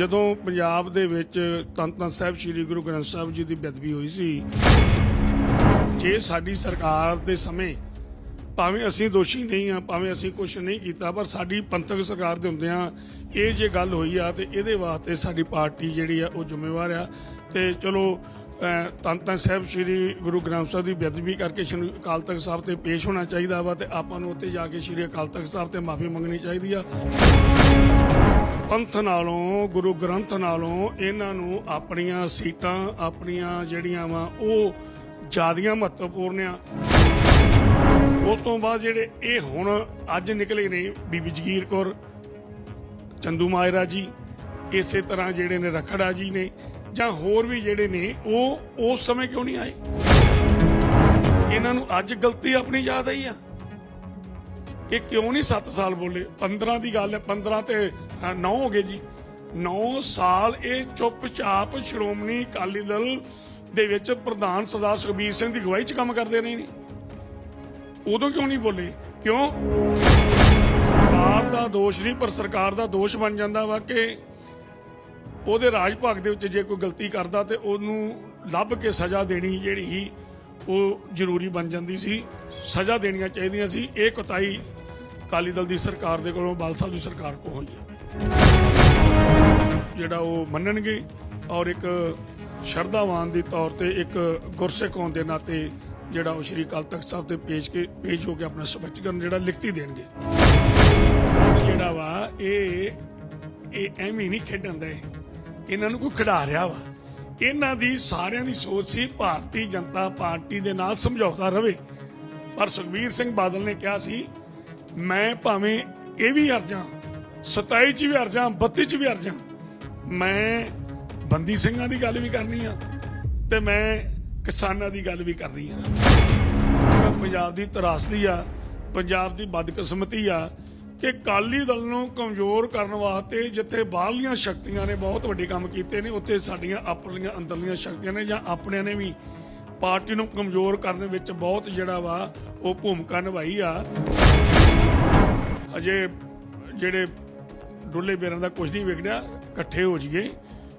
ਜਦੋਂ ਪੰਜਾਬ ਦੇ ਵਿੱਚ ਧੰਨ ਧੰਨ ਸਾਹਿਬ ਸ੍ਰੀ ਗੁਰੂ ਗ੍ਰੰਥ ਸਾਹਿਬ ਜੀ ਦੀ ਬੇਅਦਬੀ ਹੋਈ ਸੀ ਜੇ ਸਾਡੀ ਸਰਕਾਰ ਦੇ ਸਮੇਂ ਭਾਵੇਂ ਅਸੀਂ ਦੋਸ਼ੀ ਨਹੀਂ ਆ ਭਾਵੇਂ ਅਸੀਂ ਕੁਝ ਨਹੀਂ ਕੀਤਾ ਪਰ ਸਾਡੀ ਪੰਥਕ ਸਰਕਾਰ ਦੇ ਹੁੰਦਿਆਂ ਇਹ ਜੇ ਗੱਲ ਹੋਈ ਆ ਤੇ ਇਹਦੇ ਵਾਸਤੇ ਸਾਡੀ ਪਾਰਟੀ ਜਿਹੜੀ ਆ ਉਹ ਜ਼ਿੰਮੇਵਾਰ ਆ। ਤੇ ਚਲੋ ਅਹ, ਧੰਨ ਸਾਹਿਬ ਸ੍ਰੀ ਗੁਰੂ ਗ੍ਰੰਥ ਸਾਹਿਬ ਦੀ ਬੇਅਦਬੀ ਕਰਕੇ ਸ਼੍ਰੀ ਅਕਾਲ ਤਖਤ ਸਾਹਿਬ ਤੇ ਪੇਸ਼ ਹੋਣਾ ਚਾਹੀਦਾ ਵਾ ਤੇ ਆਪਾਂ ਨੂੰ ਉੱਥੇ ਜਾ ਕੇ ਸ੍ਰੀ ਅਕਾਲ ਤਖਤ ਸਾਹਿਬ ਤੇ ਮਾਫੀ ਮੰਗਣੀ ਚਾਹੀਦੀ ਆ। ਪੰਥ ਨਾਲੋਂ, ਗੁਰੂ ਗ੍ਰੰਥ ਨਾਲੋਂ ਇਹਨਾਂ ਨੂੰ ਆਪਣੀਆਂ ਸੀਟਾਂ, ਆਪਣੀਆਂ ਜਿਹੜੀਆਂ ਵਾ, ਉਹ ਜ਼ਿਆਦੀਆਂ ਮਹੱਤਵਪੂਰਨ ਆ। ਉਸ ਤੋਂ ਬਾਅਦ ਜਿਹੜੇ ਇਹ ਹੁਣ ਅੱਜ ਨਿਕਲੇ ਨੇ, ਬੀਬੀ ਜਗੀਰ ਕੌਰ, ਚੰਦੂ ਮਾਇਰਾ ਜੀ, ਇਸੇ ਤਰ੍ਹਾਂ ਜਿਹੜੇ ਨੇ ਰਖੜਾ ਜੀ ਨੇ, ਜਾਂ ਹੋਰ ਵੀ ਜਿਹੜੇ ਨੇ, ਉਹ ਉਸ ਸਮੇਂ ਕਿਉਂ ਨਹੀਂ ਆਏ? ਇਹਨਾਂ ਨੂੰ ਅੱਜ ਗਲਤੀ ਆਪਣੀ ਯਾਦ ਆਈ ਆ। ਇਹ ਕਿਉਂ ਨਹੀਂ 7 ਸਾਲ ਬੋਲੇ? 15 ਦੀ ਗੱਲ ਹੈ 15 ਤੇ 9 ਹੋ ਗਏ ਜੀ। 9 ਸਾਲ ਇਹ ਚੁੱਪਚਾਪ ਸ਼੍ਰੋਮਣੀ ਅਕਾਲੀ ਦਲ ਦੇ ਵਿੱਚ ਪ੍ਰਧਾਨ ਸਰਦਾਰ ਸੁਖਬੀਰ ਸਿੰਘ ਦੀ ਅਗਵਾਈ 'ਚ ਕੰਮ ਕਰਦੇ ਰਹੇ ਨੇ। ਉਦੋਂ ਕਿਉਂ ਨਹੀਂ ਬੋਲੇ? ਕਿਉਂ? ਸਰਕਾਰ ਦਾ ਦੋਸ਼ ਨਹੀਂ, ਪਰ ਸਰਕਾਰ ਦਾ ਦੋਸ਼ ਬਣ ਜਾਂਦਾ ਵਾ ਕਿ ਉਹਦੇ ਰਾਜ ਭਾਗ ਦੇ ਵਿੱਚ ਜੇ ਕੋਈ ਗਲਤੀ ਕਰਦਾ ਤੇ ਉਹਨੂੰ ਲੱਭ ਕੇ ਸਜ਼ਾ ਦੇਣੀ ਜਿਹੜੀ ਸੀ, ਉਹ ਜ਼ਰੂਰੀ ਬਣ ਜਾਂਦੀ ਸੀ। ਸਜ਼ਾ ਦੇਣੀਆਂ ਚਾਹੀਦੀਆਂ ਸੀ। ਇਹ ਕੁਤਾਈ ਅਕਾਲੀ ਦਲ ਦੀ ਸਰਕਾਰ ਦੇ ਕੋਲੋਂ ਬਾਲ ਸਾਹਿਬ ਦੀ ਸਰਕਾਰ ਕੋਲ ਹੋਈ ਹੈ। ਜਿਹੜਾ ਉਹ ਮੰਨਣਗੇ ਔਰ ਇੱਕ ਸ਼ਰਧਾਵਾਨ ਦੇ ਤੌਰ ਤੇ ਇੱਕ ਗੁਰਸਿੱਖ ਹੋਣ ਦੇ ਨਾਤੇ ਜਿਹੜਾ ਉਹ ਸ਼੍ਰੀ ਅਕਾਲ ਤਖਤ ਸਾਹਿਬ ਤੇ ਪੇਸ਼ ਕੇ ਪੇਜ ਹੋ ਕੇ ਆਪਣਾ ਸਪਸ਼ਟੀਕਰਨ ਜਿਹੜਾ ਲਿਖਤੀ ਦੇਣਗੇ। ਜਿਹੜਾ ਵਾ, ਇਹ ਇਹ ਐਵੇਂ ਨਹੀਂ ਖੇਡਣ ਦੇ। ਇਹਨਾਂ ਨੂੰ ਕੋਈ ਖਿਡਾ ਰਿਹਾ ਵਾ। ਇਹਨਾਂ ਦੀ ਸਾਰਿਆਂ ਦੀ ਸੋਚ ਸੀ ਭਾਰਤੀ ਜਨਤਾ ਪਾਰਟੀ ਦੇ ਨਾਲ ਸਮਝੌਤਾ ਰਵੇ। ਪਰ ਸੁਖਬੀਰ ਸਿੰਘ ਬਾਦਲ ਨੇ ਕਿਹਾ ਸੀ ਮੈਂ ਭਾਵੇਂ ਇਹ ਵੀ ਅਰਜਾਂ 27 ਚ ਵੀ ਅਰਜਾਂ 32 ਚ ਵੀ ਅਰਜਾਂ ਮੈਂ ਬੰਦੀ ਸਿੰਘਾਂ ਦੀ ਗੱਲ ਵੀ ਕਰਨੀ ਆ ਤੇ ਮੈਂ ਕਿਸਾਨਾਂ ਦੀ ਗੱਲ ਵੀ ਕਰਨੀ ਆ। ਪੰਜਾਬ ਦੀ ਤਰਾਸਦੀ ਆ, ਪੰਜਾਬ ਦੀ ਬਦਕਿਸਮਤੀ ਆ ਕਿ ਕਾਲੀ ਦਲ ਨੂੰ ਕਮਜ਼ੋਰ ਕਰਨ ਵਾਸਤੇ ਜਿੱਥੇ ਬਾਹਰਲੀਆਂ ਸ਼ਕਤੀਆਂ ਨੇ ਬਹੁਤ ਵੱਡੇ ਕੰਮ ਕੀਤੇ ਨੇ, ਉੱਥੇ ਸਾਡੀਆਂ ਆਪਣੀਆਂ ਅੰਦਰਲੀਆਂ ਸ਼ਕਤੀਆਂ ਨੇ ਜਾਂ ਆਪਣਿਆਂ ਨੇ ਵੀ ਪਾਰਟੀ ਨੂੰ ਕਮਜ਼ੋਰ ਕਰਨ ਵਿੱਚ ਬਹੁਤ ਜਿਹੜਾ ਵਾ ਉਹ ਭੂਮਿਕਾ ਨਿਭਾਈ ਆ। ਅਜੇ ਜਿਹੜੇ ਡੁੱਲੇ ਬੇਰਾਂ ਦਾ ਕੁਝ ਨਹੀਂ ਵਿਗੜਿਆ, ਇਕੱਠੇ ਹੋ ਜਾਈਏ।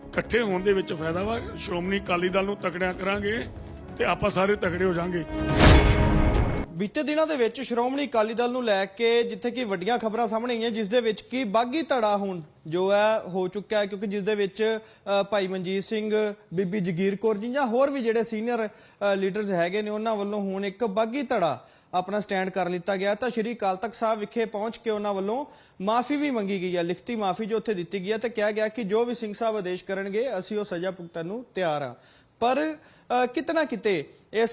ਇਕੱਠੇ ਹੋਣ ਦੇ ਵਿੱਚ ਫਾਇਦਾ ਵਾ। ਸ਼੍ਰੋਮਣੀ ਅਕਾਲੀ ਦਲ ਨੂੰ ਤਕੜਿਆ ਕਰਾਂਗੇ ਤੇ ਆਪਾਂ ਸਾਰੇ ਤਕੜੇ ਹੋ ਜਾਾਂਗੇ। ਬੀਤੇ ਦਿਨਾਂ ਦੇ ਵਿੱਚ ਸ਼੍ਰੋਮਣੀ ਅਕਾਲੀ ਦਲ ਨੂੰ ਲੈ ਕੇ ਜਿੱਥੇ ਕਿ ਵੱਡੀਆਂ ਖਬਰਾਂ ਸਾਹਮਣੇ ਆਈਆਂ, ਜਿਸ ਦੇ ਵਿੱਚ ਕਿ ਬਾਗੀ ਧੜਾ ਹੁਣ ਜੋ ਹੈ, ਹੋ ਚੁੱਕਿਆ ਹੈ, ਕਿਉਂਕਿ ਜਿਸ ਦੇ ਵਿੱਚ ਭਾਈ ਮਨਜੀਤ ਸਿੰਘ, ਬੀਬੀ ਜਗੀਰ ਕੌਰ ਜੀ ਜਾਂ ਹੋਰ ਵੀ ਜਿਹੜੇ ਸੀਨੀਅਰ ਲੀਡਰਸ ਹੈਗੇ ਨੇ, ਉਹਨਾਂ ਵੱਲੋਂ ਹੁਣ ਇੱਕ ਬਾਗੀ ਧੜਾ ਆਪਣਾ ਸਟੈਂਡ ਕਰ ਲਿੱਤਾ ਗਿਆ। ਤਾਂ ਸ਼੍ਰੀ ਅਕਾਲ ਤਖਤ ਸਾਹਿਬ ਵਿਖੇ ਪਹੁੰਚ ਕੇ ਉਹਨਾਂ ਵੱਲੋਂ ਮਾਫੀ ਵੀ ਮੰਗੀ ਗਈ ਹੈ। ਲਿਖਤੀ ਮਾਫੀ ਜੋ ਉੱਥੇ ਦਿੱਤੀ ਗਈ ਹੈ ਤੇ ਕਿਹਾ ਗਿਆ ਕਿ ਜੋ ਵੀ ਸਿੰਘ ਸਾਹਿਬ ਆਦੇਸ਼ ਕਰਨਗੇ, ਅਸੀਂ ਉਹ ਸਜ਼ਾ ਭੁਗਤਣ ਨੂੰ ਤਿਆਰ ਹਾਂ। ਪਰ ਅ, ਕਿਤਨਾ ਕਿਤੇ ਇਸ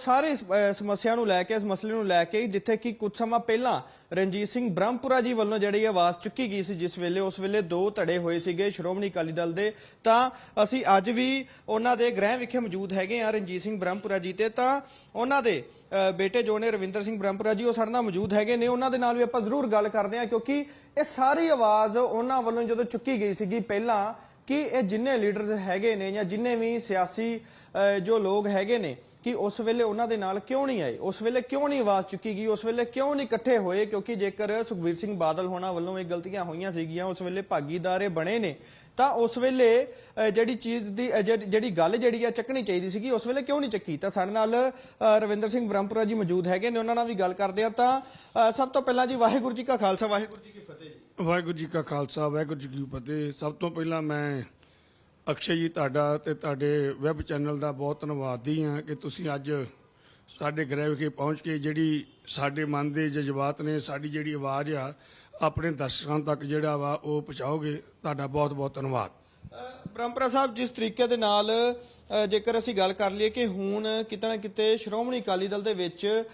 ਸਾਰੇ ਸਮੱਸਿਆ ਨੂੰ ਲੈ ਕੇ ਇਸ ਮਸਲੇ ਨੂੰ ਲੈ ਕੇ ਜਿੱਥੇ ਕਿ ਕੁਝ ਸਮਾਂ ਪਹਿਲਾਂ ਰਣਜੀਤ ਸਿੰਘ ਬ੍ਰਹਮਪੁਰਾ ਜੀ ਵੱਲੋਂ ਜਿਹੜੀ ਆਵਾਜ਼ ਚੁੱਕੀ ਗਈ ਸੀ ਜਿਸ ਵੇਲੇ ਉਸ ਵੇਲੇ ਦੋ ਧੜੇ ਹੋਏ ਸੀਗੇ ਸ਼੍ਰੋਮਣੀ ਅਕਾਲੀ ਦਲ ਦੇ ਤਾਂ ਅਸੀਂ ਅੱਜ ਵੀ ਉਹਨਾਂ ਦੇ ਗ੍ਰਹਿ ਵਿਖੇ ਮੌਜੂਦ ਹੈਗੇ ਆ ਰਣਜੀਤ ਸਿੰਘ ਬ੍ਰਹਮਪੁਰਾ ਜੀ ਤੇ ਤਾਂ ਉਹਨਾਂ ਦੇ ਬੇਟੇ ਜੋ ਨੇ ਰਵਿੰਦਰ ਸਿੰਘ ਬ੍ਰਹਮਪੁਰਾ ਜੀ ਉਹ ਸਾਡੇ ਨਾਲ ਮੌਜੂਦ ਹੈਗੇ ਨੇ। ਉਹਨਾਂ ਦੇ ਨਾਲ ਵੀ ਆਪਾਂ ਜ਼ਰੂਰ ਗੱਲ ਕਰਦੇ ਹਾਂ ਕਿਉਂਕਿ ਇਹ ਸਾਰੀ ਆਵਾਜ਼ ਉਹਨਾਂ ਵੱਲੋਂ ਜਦੋਂ ਚੁੱਕੀ ਗਈ ਸੀਗੀ ਪਹਿਲਾਂ ਕਿ ਇਹ ਜਿੰਨੇ ਲੀਡਰਸ ਹੈਗੇ ਨੇ ਜਾਂ ਜਿੰਨੇ ਵੀ ਸਿਆਸੀ ਜੋ ਲੋਕ ਹੈਗੇ ਨੇ, ਕਿ ਉਸ ਵੇਲੇ ਉਹਨਾਂ ਦੇ ਨਾਲ ਕਿਉਂ ਨਹੀਂ ਆਏ? ਉਸ ਵੇਲੇ ਕਿਉਂ ਨਹੀਂ ਆਵਾਜ਼ ਚੁੱਕੀ ਗਈ? ਉਸ ਵੇਲੇ ਕਿਉਂ ਨਹੀਂ ਇਕੱਠੇ ਹੋਏ? ਕਿਉਂਕਿ ਜੇਕਰ ਸੁਖਬੀਰ ਸਿੰਘ ਬਾਦਲ ਹੋਣਾ ਵੱਲੋਂ ਇਹ ਗਲਤੀਆਂ ਹੋਈਆਂ ਸੀਗੀਆਂ, ਉਸ ਵੇਲੇ ਭਾਗੀਦਾਰੇ ਬਣੇ ਨੇ, ਤਾਂ ਉਸ ਵੇਲੇ ਜਿਹੜੀ ਚੀਜ਼ ਦੀ ਜਿਹੜੀ ਗੱਲ ਜਿਹੜੀ ਆ ਚੱਕਣੀ ਚਾਹੀਦੀ ਸੀਗੀ, ਉਸ ਵੇਲੇ ਕਿਉਂ ਨਹੀਂ ਚੱਕੀ? ਤਾਂ ਸਾਡੇ ਨਾਲ ਰਵਿੰਦਰ ਸਿੰਘ ਬ੍ਰਹਮਪੁਰਾ ਜੀ ਮੌਜੂਦ ਹੈਗੇ ਨੇ, ਉਹਨਾਂ ਨਾਲ ਵੀ ਗੱਲ ਕਰਦੇ ਆ। ਤਾਂ ਸਭ ਤੋਂ ਪਹਿਲਾਂ ਜੀ ਵਾਹਿਗੁਰੂ ਜੀ ਕਾ ਖਾਲਸਾ, ਵਾਹਿਗੁਰੂ ਜੀ ਕੀ ਫਤਿਹ ਜੀ। ਵਾਹਿਗੁਰੂ ਜੀ ਕਾ ਖਾਲਸਾ, ਵਾਹਿਗੁਰੂ ਜੀ ਕੀ ਫਤਿਹ। ਸਭ ਤੋਂ ਪਹਿਲਾਂ ਮੈਂ ਅਕਸ਼ੇ ਜੀ ਤੁਹਾਡਾ ਤੇ ਤੁਹਾਡੇ ਵੈਬ ਚੈਨਲ ਦਾ ਬਹੁਤ ਧੰਨਵਾਦੀ ਹਾਂ ਕਿ ਤੁਸੀਂ ਅੱਜ ਸਾਡੇ ਗ੍ਰਹਿ ਵਿਖੇ ਪਹੁੰਚ ਕੇ ਜਿਹੜੀ ਸਾਡੇ ਮਨ ਦੇ ਜਜ਼ਬਾਤ ਨੇ, ਸਾਡੀ ਜਿਹੜੀ ਆਵਾਜ਼ ਆ, ਆਪਣੇ ਦਰਸ਼ਕਾਂ ਤੱਕ ਜਿਹੜਾ ਵਾ ਉਹ ਪਹੁੰਚਾਓਗੇ। ਤੁਹਾਡਾ ਬਹੁਤ ਬਹੁਤ ਧੰਨਵਾਦ। ਪਰੰਪਰਾ ਸਾਹਿਬ, ਜਿਸ ਤਰੀਕੇ ਦੇ ਨਾਲ ਜੇਕਰ ਅਸੀਂ ਗੱਲ ਕਰ ਲਈਏ ਕਿ ਹੁਣ ਕਿਤੇ ਨਾ ਕਿਤੇ ਸ਼੍ਰੋਮਣੀ ਅਕਾਲੀ ਦਲ ਦੇ ਵਿੱਚ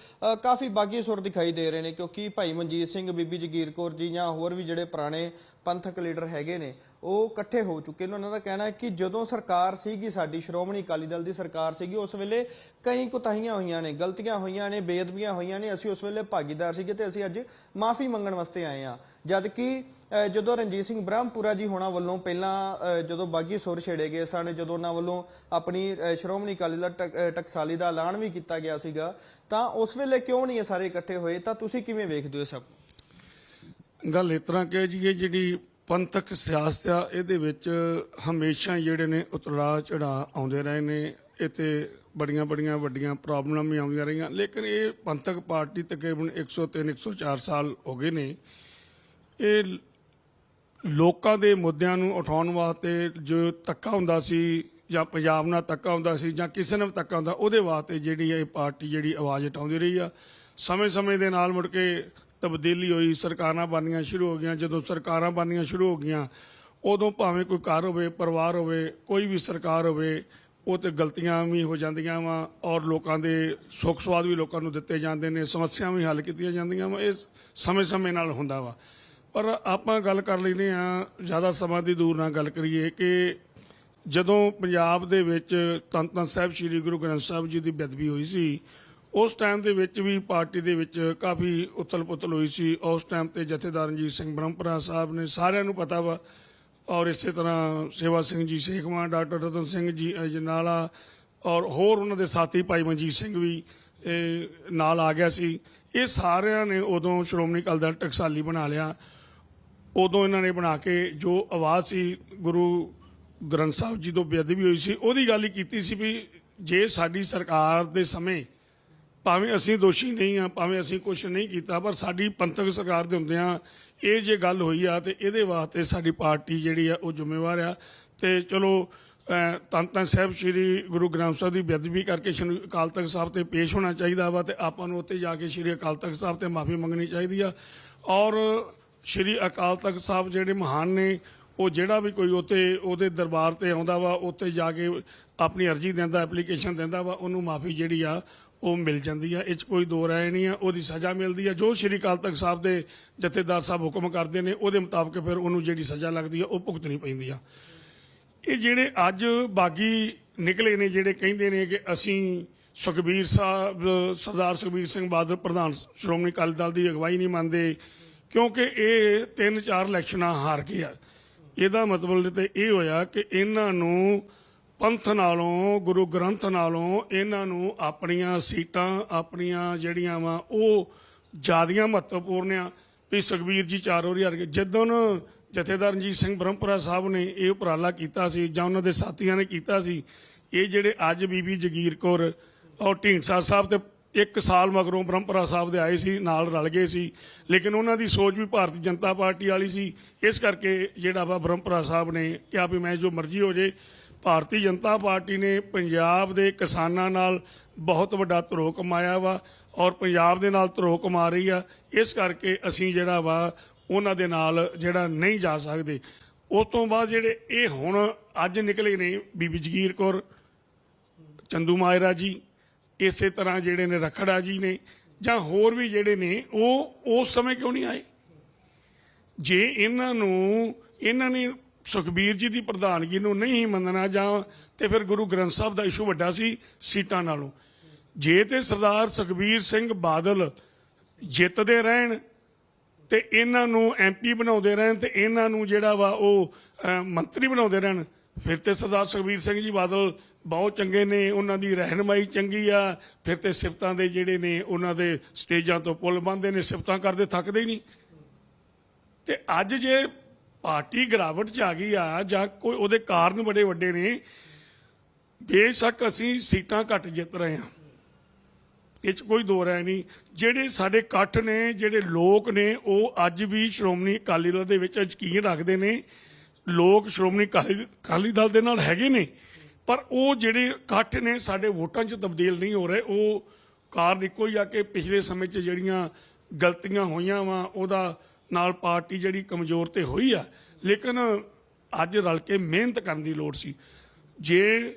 ਕਾਫੀ ਬਾਗੀ ਸੁਰ ਦਿਖਾਈ ਦੇ ਰਹੇ ਨੇ, ਕਿਉਂਕਿ ਭਾਈ ਮਨਜੀਤ ਸਿੰਘ, ਬੀਬੀ ਜਗੀਰ ਕੌਰ ਜੀ ਜਾਂ ਹੋਰ ਵੀ ਜਿਹੜੇ ਪੁਰਾਣੇ ਪੰਥਕ ਲੀਡਰ ਹੈਗੇ ਨੇ, ਉਹ ਇਕੱਠੇ ਹੋ ਚੁੱਕੇ ਨੇ। ਉਹਨਾਂ ਦਾ ਕਹਿਣਾ ਹੈ ਕਿ ਜਦੋਂ ਸਰਕਾਰ ਸੀਗੀ ਸਾਡੀ, ਸ਼੍ਰੋਮਣੀ ਅਕਾਲੀ ਦਲ ਦੀ ਸਰਕਾਰ ਸੀਗੀ, ਉਸ ਵੇਲੇ ਕਈ ਕੁਤਾਹੀਆਂ ਹੋਈਆਂ ਨੇ, ਗਲਤੀਆਂ ਹੋਈਆਂ ਨੇ, ਬੇਅਦਬੀਆਂ ਹੋਈਆਂ ਨੇ, ਅਸੀਂ ਉਸ ਵੇਲੇ ਭਾਗੀਦਾਰ ਸੀਗੇ ਤੇ ਅਸੀਂ ਅੱਜ ਮਾਫੀ ਮੰਗਣ ਵਾਸਤੇ ਆਏ ਆ ਜਦ ਕਿ ਜਦੋਂ ਰਣਜੀਤ ਸਿੰਘ ਬ੍ਰਹਮਪੁਰਾ ਜੀ ਹੋਣਾ ਵੱਲੋਂ ਪਹਿਲਾਂ ਜਦੋਂ ਬਾਗੀ ਸੁਰ ਛੇੜੇ ਗਏ ਸਨ, ਜਦੋਂ ਉਹਨਾਂ ਵੱਲੋਂ ਆਪਣੀ ਸ਼੍ਰੋਮਣੀ ਅਕਾਲੀ ਦਲ ਟਕ- ਟਕਸਾਲੀ ਦਾ ਐਲਾਨ ਵੀ ਕੀਤਾ ਗਿਆ ਸੀਗਾ, ਤਾਂ ਉਸ ਵੇਲੇ ਕਿਉਂ ਨਹੀਂ ਇਹ ਸਾਰੇ ਇਕੱਠੇ ਹੋਏ? ਤਾਂ ਤੁਸੀਂ ਕਿਵੇਂ ਵੇਖਦੇ ਹੋ ਇਹ ਸਭ? ਗੱਲ ਇਸ ਤਰ੍ਹਾਂ ਕਿ ਜੀ, ਇਹ ਜਿਹੜੀ ਪੰਥਕ ਸਿਆਸਤ ਆ, ਇਹਦੇ ਵਿੱਚ ਹਮੇਸ਼ਾ ਜਿਹੜੇ ਨੇ ਉਤਰਾ ਚੜਾ ਆਉਂਦੇ ਰਹੇ ਨੇ, ਇੱਥੇ ਬੜੀਆਂ ਬੜੀਆਂ ਵੱਡੀਆਂ ਪ੍ਰੋਬਲਮਾਂ ਵੀ ਆਉਂਦੀਆਂ ਰਹੀਆਂ। ਲੇਕਿਨ ਇਹ ਪੰਥਕ ਪਾਰਟੀ ਤਕਰੀਬਨ 103 104 ਸਾਲ ਹੋ ਗਏ ਨੇ। ਇਹ ਲੋਕਾਂ ਦੇ ਮੁੱਦਿਆਂ ਨੂੰ ਉਠਾਉਣ ਵਾਸਤੇ ਜੋ ਧੱਕਾ ਹੁੰਦਾ ਸੀ ਜਾਂ ਪੰਜਾਬ ਨਾਲ ਧੱਕਾ ਹੁੰਦਾ ਸੀ ਜਾਂ ਕਿਸੇ ਨਾਲ ਵੀ ਧੱਕਾ ਹੁੰਦਾ, ਉਹਦੇ ਵਾਸਤੇ ਜਿਹੜੀ ਇਹ ਪਾਰਟੀ ਜਿਹੜੀ ਆਵਾਜ਼ ਉਠਾਉਂਦੀ ਰਹੀ ਆ। ਸਮੇਂ-ਸਮੇਂ ਦੇ ਨਾਲ ਮੁੜ ਕੇ ਤਬਦੀਲੀ ਹੋਈ, ਸਰਕਾਰਾਂ ਬਣਨੀਆਂ ਸ਼ੁਰੂ ਹੋ ਗਈਆਂ। ਜਦੋਂ ਸਰਕਾਰਾਂ ਬਣਨੀਆਂ ਸ਼ੁਰੂ ਹੋ ਗਈਆਂ, ਉਦੋਂ ਭਾਵੇਂ ਕੋਈ ਘਰ ਹੋਵੇ, ਪਰਿਵਾਰ ਹੋਵੇ, ਕੋਈ ਵੀ ਸਰਕਾਰ ਹੋਵੇ, ਉਹ ਤੇ ਗਲਤੀਆਂ ਵੀ ਹੋ ਜਾਂਦੀਆਂ ਵਾ ਔਰ ਲੋਕਾਂ ਦੇ ਸੁੱਖ ਸਵਾਦ ਵੀ ਲੋਕਾਂ ਨੂੰ ਦਿੱਤੇ ਜਾਂਦੇ ਨੇ, ਸਮੱਸਿਆਵਾਂ ਵੀ ਹੱਲ ਕੀਤੀਆਂ ਜਾਂਦੀਆਂ ਵਾ। ਇਹ ਸਮੇਂ-ਸਮੇਂ ਨਾਲ ਹੁੰਦਾ ਵਾ। ਪਰ ਆਪਾਂ ਗੱਲ ਕਰ ਲੈਨੇ ਆ ਜ਼ਿਆਦਾ ਸਮਾਂ ਦੀ ਦੂਰ ਨਾਲ ਗੱਲ ਕਰੀਏ ਕਿ ਜਦੋਂ ਪੰਜਾਬ ਦੇ ਵਿੱਚ ਧੰਨ ਧੰਨ ਸਾਹਿਬ ਸ੍ਰੀ ਗੁਰੂ ਗ੍ਰੰਥ ਸਾਹਿਬ ਜੀ ਦੀ ਬੇਅਦਬੀ ਹੋਈ ਸੀ, ਉਸ ਟਾਈਮ ਦੇ ਵਿੱਚ ਵੀ ਪਾਰਟੀ ਦੇ ਵਿੱਚ ਕਾਫੀ ਉਥਲ-ਪੁਥਲ ਹੋਈ ਸੀ। ਉਸ ਟਾਈਮ ਤੇ ਜਥੇਦਾਰ ਰਣਜੀਤ ਸਿੰਘ ਬ੍ਰਹਮਪੁਰਾ ਸਾਹਿਬ ਨੇ ਸਾਰਿਆਂ ਨੂੰ ਪਤਾ ਵਾ ਔਰ ਇਸੇ ਤਰ੍ਹਾਂ ਸੇਵਾ ਸਿੰਘ ਜੀ ਸੇਖਵਾਂ ਡਾਕਟਰ ਰਤਨ ਸਿੰਘ ਜੀ ਅਜਨਾਲਾ ਔਰ ਹੋਰ ਉਹਨਾਂ ਦੇ ਸਾਥੀ ਭਾਈ ਮਨਜੀਤ ਸਿੰਘ ਵੀ ਨਾਲ ਆ ਗਿਆ ਸੀ। ਇਹ ਸਾਰਿਆਂ ਨੇ ਉਦੋਂ ਸ਼੍ਰੋਮਣੀ ਅਕਾਲੀ ਦਲ ਟਕਸਾਲੀ ਬਣਾ ਲਿਆ। ਉਦੋਂ ਇਹਨਾਂ ਨੇ ਬਣਾ ਕੇ ਜੋ ਆਵਾਜ਼ ਸੀ ਗੁਰੂ ਗ੍ਰੰਥ ਸਾਹਿਬ ਜੀ ਤੋਂ ਬੇਅਦਬੀ ਹੋਈ ਸੀ ਉਹਦੀ ਗੱਲ ਹੀ ਕੀਤੀ ਸੀ ਵੀ ਜੇ ਸਾਡੀ ਸਰਕਾਰ ਦੇ ਸਮੇਂ ਭਾਵੇਂ ਅਸੀਂ ਦੋਸ਼ੀ ਨਹੀਂ ਆ ਭਾਵੇਂ ਅਸੀਂ ਕੁਝ ਨਹੀਂ ਕੀਤਾ ਪਰ ਸਾਡੀ ਪੰਥਕ ਸਰਕਾਰ ਦੇ ਹੁੰਦਿਆਂ ਇਹ ਜੇ ਗੱਲ ਹੋਈ ਆ ਤੇ ਇਹਦੇ ਵਾਸਤੇ ਸਾਡੀ ਪਾਰਟੀ ਜਿਹੜੀ ਆ ਉਹ ਜ਼ਿੰਮੇਵਾਰ ਆ। ਤੇ ਚਲੋ ਅਹ, ਧੰਨ ਧੰਨ ਸਾਹਿਬ ਸ੍ਰੀ ਗੁਰੂ ਗ੍ਰੰਥ ਸਾਹਿਬ ਦੀ ਬੇਅਦਬੀ ਕਰਕੇ ਸ਼੍ਰੀ ਅਕਾਲ ਤਖਤ ਸਾਹਿਬ ਤੇ ਪੇਸ਼ ਹੋਣਾ ਚਾਹੀਦਾ ਵਾ ਤੇ ਆਪਾਂ ਨੂੰ ਉੱਥੇ ਜਾ ਕੇ ਸ਼੍ਰੀ ਅਕਾਲ ਤਖਤ ਸਾਹਿਬ ਤੇ ਮਾਫੀ ਮੰਗਣੀ ਚਾਹੀਦੀ ਆ। ਔਰ ਸ਼੍ਰੀ ਅਕਾਲ ਤਖਤ ਸਾਹਿਬ ਜਿਹੜੇ ਮਹਾਨ ਨੇ, ਉਹ ਜਿਹੜਾ ਵੀ ਕੋਈ ਉੱਥੇ, ਉਹਦੇ ਦਰਬਾਰ ਤੇ ਆਉਂਦਾ ਵਾ, ਉੱਥੇ ਜਾ ਕੇ ਆਪਣੀ ਅਰਜ਼ੀ ਦਿੰਦਾ ਐਪਲੀਕੇਸ਼ਨ ਦਿੰਦਾ ਵਾ, ਉਹਨੂੰ ਮਾਫੀ ਜਿਹੜੀ ਆ, ਉਹ ਮਿਲ ਜਾਂਦੀ ਆ। ਇਹ 'ਚ ਕੋਈ ਦੋ ਰਾਏ ਨਹੀਂ ਆ, ਉਹਦੀ ਸਜ਼ਾ ਮਿਲਦੀ ਆ। ਜੋ ਸ਼੍ਰੀ ਅਕਾਲ ਤਖਤ ਸਾਹਿਬ ਦੇ ਜਥੇਦਾਰ ਸਾਹਿਬ ਹੁਕਮ ਕਰਦੇ ਨੇ, ਉਹਦੇ ਮੁਤਾਬਕ ਫਿਰ ਉਹਨੂੰ ਜਿਹੜੀ ਸਜ਼ਾ ਲੱਗਦੀ ਆ, ਉਹ ਭੁਗਤਣੀ ਪੈਂਦੀ ਆ। ਇਹ ਜਿਹੜੇ ਅੱਜ ਬਾਗੀ ਨਿਕਲੇ ਨੇ, ਜਿਹੜੇ ਕਹਿੰਦੇ ਨੇ ਕਿ ਅਸੀਂ ਸੁਖਬੀਰ ਸਾਹਿਬ, ਸਰਦਾਰ ਸੁਖਬੀਰ ਸਿੰਘ ਬਾਦਲ ਪ੍ਰਧਾਨ ਸ਼੍ਰੋਮਣੀ ਅਕਾਲੀ ਦਲ ਦੀ ਅਗਵਾਈ ਨਹੀਂ ਮੰਨਦੇ ਕਿਉਂਕਿ ਇਹ ਤਿੰਨ ਚਾਰ ਇਲੈਕਸ਼ਨਾਂ ਹਾਰ ਗਏ ਆ। ਇਹਦਾ ਮਤਲਬ ਤੇ ਇਹ ਹੋਇਆ ਕਿ ਇਹਨਾਂ ਨੂੰ ਪੰਥ ਨਾਲੋਂ, ਗੁਰੂ ਗ੍ਰੰਥ ਨਾਲੋਂ ਇਹਨਾਂ ਨੂੰ ਆਪਣੀਆਂ ਸੀਟਾਂ, ਆਪਣੀਆਂ ਜਿਹੜੀਆਂ ਵਾ, ਉਹ ਜਿਆਦੀਆਂ ਮਹੱਤਵਪੂਰਨ ਆ। ਵੀ ਸੁਖਬੀਰ ਜੀ ਚਾਰ ਵਾਰੀ ਹਾਰ ਗਏ। ਜਦੋਂ ਜਥੇਦਾਰ ਰਣਜੀਤ ਸਿੰਘ ਬ੍ਰਹਮਪੁਰਾ ਸਾਹਿਬ ਨੇ ਇਹ ਉਪਰਾਲਾ ਕੀਤਾ ਸੀ ਜਾਂ ਉਹਨਾਂ ਦੇ ਸਾਥੀਆਂ ਨੇ ਕੀਤਾ ਸੀ, ਇਹ ਜਿਹੜੇ ਅੱਜ ਬੀਬੀ ਜਗੀਰ ਕੌਰ ਔਰ ਢੀਂਡਸਾ ਸਾਹਿਬ ਤੇ ਇੱਕ ਸਾਲ ਮਗਰੋਂ ਬ੍ਰਹਮਪੁਰਾ ਸਾਹਿਬ ਦੇ ਆਏ ਸੀ, ਨਾਲ ਰਲ ਗਏ ਸੀ। ਲੇਕਿਨ ਉਹਨਾਂ ਦੀ ਸੋਚ ਵੀ ਭਾਰਤੀ ਜਨਤਾ ਪਾਰਟੀ ਵਾਲੀ ਸੀ। ਇਸ ਕਰਕੇ ਜਿਹੜਾ ਵਾ ਬ੍ਰਹਮਪੁਰਾ ਸਾਹਿਬ ਨੇ ਕਿਹਾ ਵੀ ਮੈਂ ਜੋ ਮਰਜ਼ੀ ਹੋ ਜੇ, ਭਾਰਤੀ ਜਨਤਾ ਪਾਰਟੀ ਨੇ ਪੰਜਾਬ ਦੇ ਕਿਸਾਨਾਂ ਨਾਲ ਬਹੁਤ ਵੱਡਾ ਧਰੋ ਕਮਾਇਆ ਵਾ ਔਰ ਪੰਜਾਬ ਦੇ ਨਾਲ ਧਰੋ ਕਮਾ ਰਹੀ ਆ। ਇਸ ਕਰਕੇ ਅਸੀਂ ਜਿਹੜਾ ਵਾ ਉਹਨਾਂ ਦੇ ਨਾਲ ਜਿਹੜਾ ਨਹੀਂ ਜਾ ਸਕਦੇ। ਉਸ ਤੋਂ ਬਾਅਦ ਜਿਹੜੇ ਇਹ ਹੁਣ ਅੱਜ ਨਿਕਲੇ ਨੇ, ਬੀਬੀ ਜਗੀਰ ਕੌਰ, ਚੰਦੂ ਮਾਇਰਾ ਜੀ ਇਸੇ ਤਰ੍ਹਾਂ ਜਿਹੜੇ ਨੇ ਰਖੜਾ ਜੀ ਨੇ ਜਾਂ ਹੋਰ ਵੀ ਜਿਹੜੇ ਨੇ, ਉਹ ਉਸ ਸਮੇਂ ਕਿਉਂ ਨਹੀਂ ਆਏ? ਜੇ ਇਹਨਾਂ ਨੂੰ, ਇਹਨਾਂ ਨੇ ਸੁਖਬੀਰ ਜੀ ਦੀ ਪ੍ਰਧਾਨਗੀ ਨੂੰ ਨਹੀਂ ਮੰਨਣਾ, ਜਾਂ ਤੇ ਫਿਰ ਗੁਰੂ ਗ੍ਰੰਥ ਸਾਹਿਬ ਦਾ ਇਸ਼ੂ ਵੱਡਾ ਸੀ ਸੀਟਾਂ ਨਾਲੋਂ। ਜੇ ਤੇ ਸਰਦਾਰ ਸੁਖਬੀਰ ਸਿੰਘ ਬਾਦਲ ਜਿੱਤਦੇ ਰਹਿਣ ਤੇ ਇਹਨਾਂ ਨੂੰ ਐਮਪੀ ਬਣਾਉਂਦੇ ਰਹਿਣ ਤੇ ਇਹਨਾਂ ਨੂੰ ਜਿਹੜਾ ਵਾ ਉਹ ਮੰਤਰੀ ਬਣਾਉਂਦੇ ਰਹਿਣ, ਫਿਰ ਤੇ ਸਰਦਾਰ ਸੁਖਬੀਰ ਸਿੰਘ ਜੀ ਬਾਦਲ ਬਹੁਤ ਚੰਗੇ ਨੇ, ਉਹਨਾਂ ਦੀ ਰਹਿਨਮਾਈ ਚੰਗੀ ਆ। ਫਿਰ ਤੇ ਸਿਫਤਾਂ ਦੇ ਜਿਹੜੇ ਨੇ, ਉਹਨਾਂ ਦੇ ਸਟੇਜਾਂ ਤੋਂ ਪੁੱਲ ਬੰਦੇ ਨੇ, ਸਿਫਤਾਂ ਕਰਦੇ ਥੱਕਦੇ ਹੀ ਨਹੀਂ। ਤੇ ਅੱਜ ਜੇ ਪਾਰਟੀ ਗਿਰਾਵਟ ਚ ਆ ਗਈ ਆ, ਜਾਂ ਕੋਈ ਉਹਦੇ ਕਾਰਨ ਬੜੇ ਵੱਡੇ ਨੇ, ਬੇਸ਼ੱਕ ਅਸੀਂ ਸੀਟਾਂ ਘੱਟ ਜਿੱਤ ਰਹੇ ਹਾਂ। ਇਹ 'ਚ ਕੋਈ ਦੋ ਰਾਏ ਨਹੀਂ। ਜਿਹੜੇ ਸਾਡੇ ਇਕੱਠ ਨੇ, ਜਿਹੜੇ ਲੋਕ ਨੇ, ਉਹ ਅੱਜ ਵੀ ਸ਼੍ਰੋਮਣੀ ਅਕਾਲੀ ਦਲ ਦੇ ਵਿੱਚ ਯਕੀਨ ਰੱਖਦੇ ਨੇ। ਲੋਕ ਸ਼੍ਰੋਮਣੀ ਅਕਾਲੀ ਅਕਾਲੀ ਦਲ ਦੇ ਨਾਲ ਹੈਗੇ ਨੇ। ਪਰ ਉਹ ਜਿਹੜੇ ਇਕੱਠ ਨੇ, ਸਾਡੇ ਵੋਟਾਂ 'ਚ ਤਬਦੀਲ ਨਹੀਂ ਹੋ ਰਹੇ। ਉਹ ਕਾਰਨ ਇੱਕੋ ਹੀ ਆ ਕਿ ਪਿਛਲੇ ਸਮੇਂ 'ਚ ਜਿਹੜੀਆਂ ਗਲਤੀਆਂ ਹੋਈਆਂ ਵਾ, ਉਹਦਾ ਨਾਲ ਪਾਰਟੀ ਜਿਹੜੀ ਕਮਜ਼ੋਰ ਤੇ ਹੋਈ ਆ। ਲੇਕਿਨ ਅੱਜ ਰਲ ਕੇ ਮਿਹਨਤ ਕਰਨ ਦੀ ਲੋੜ ਸੀ। ਜੇ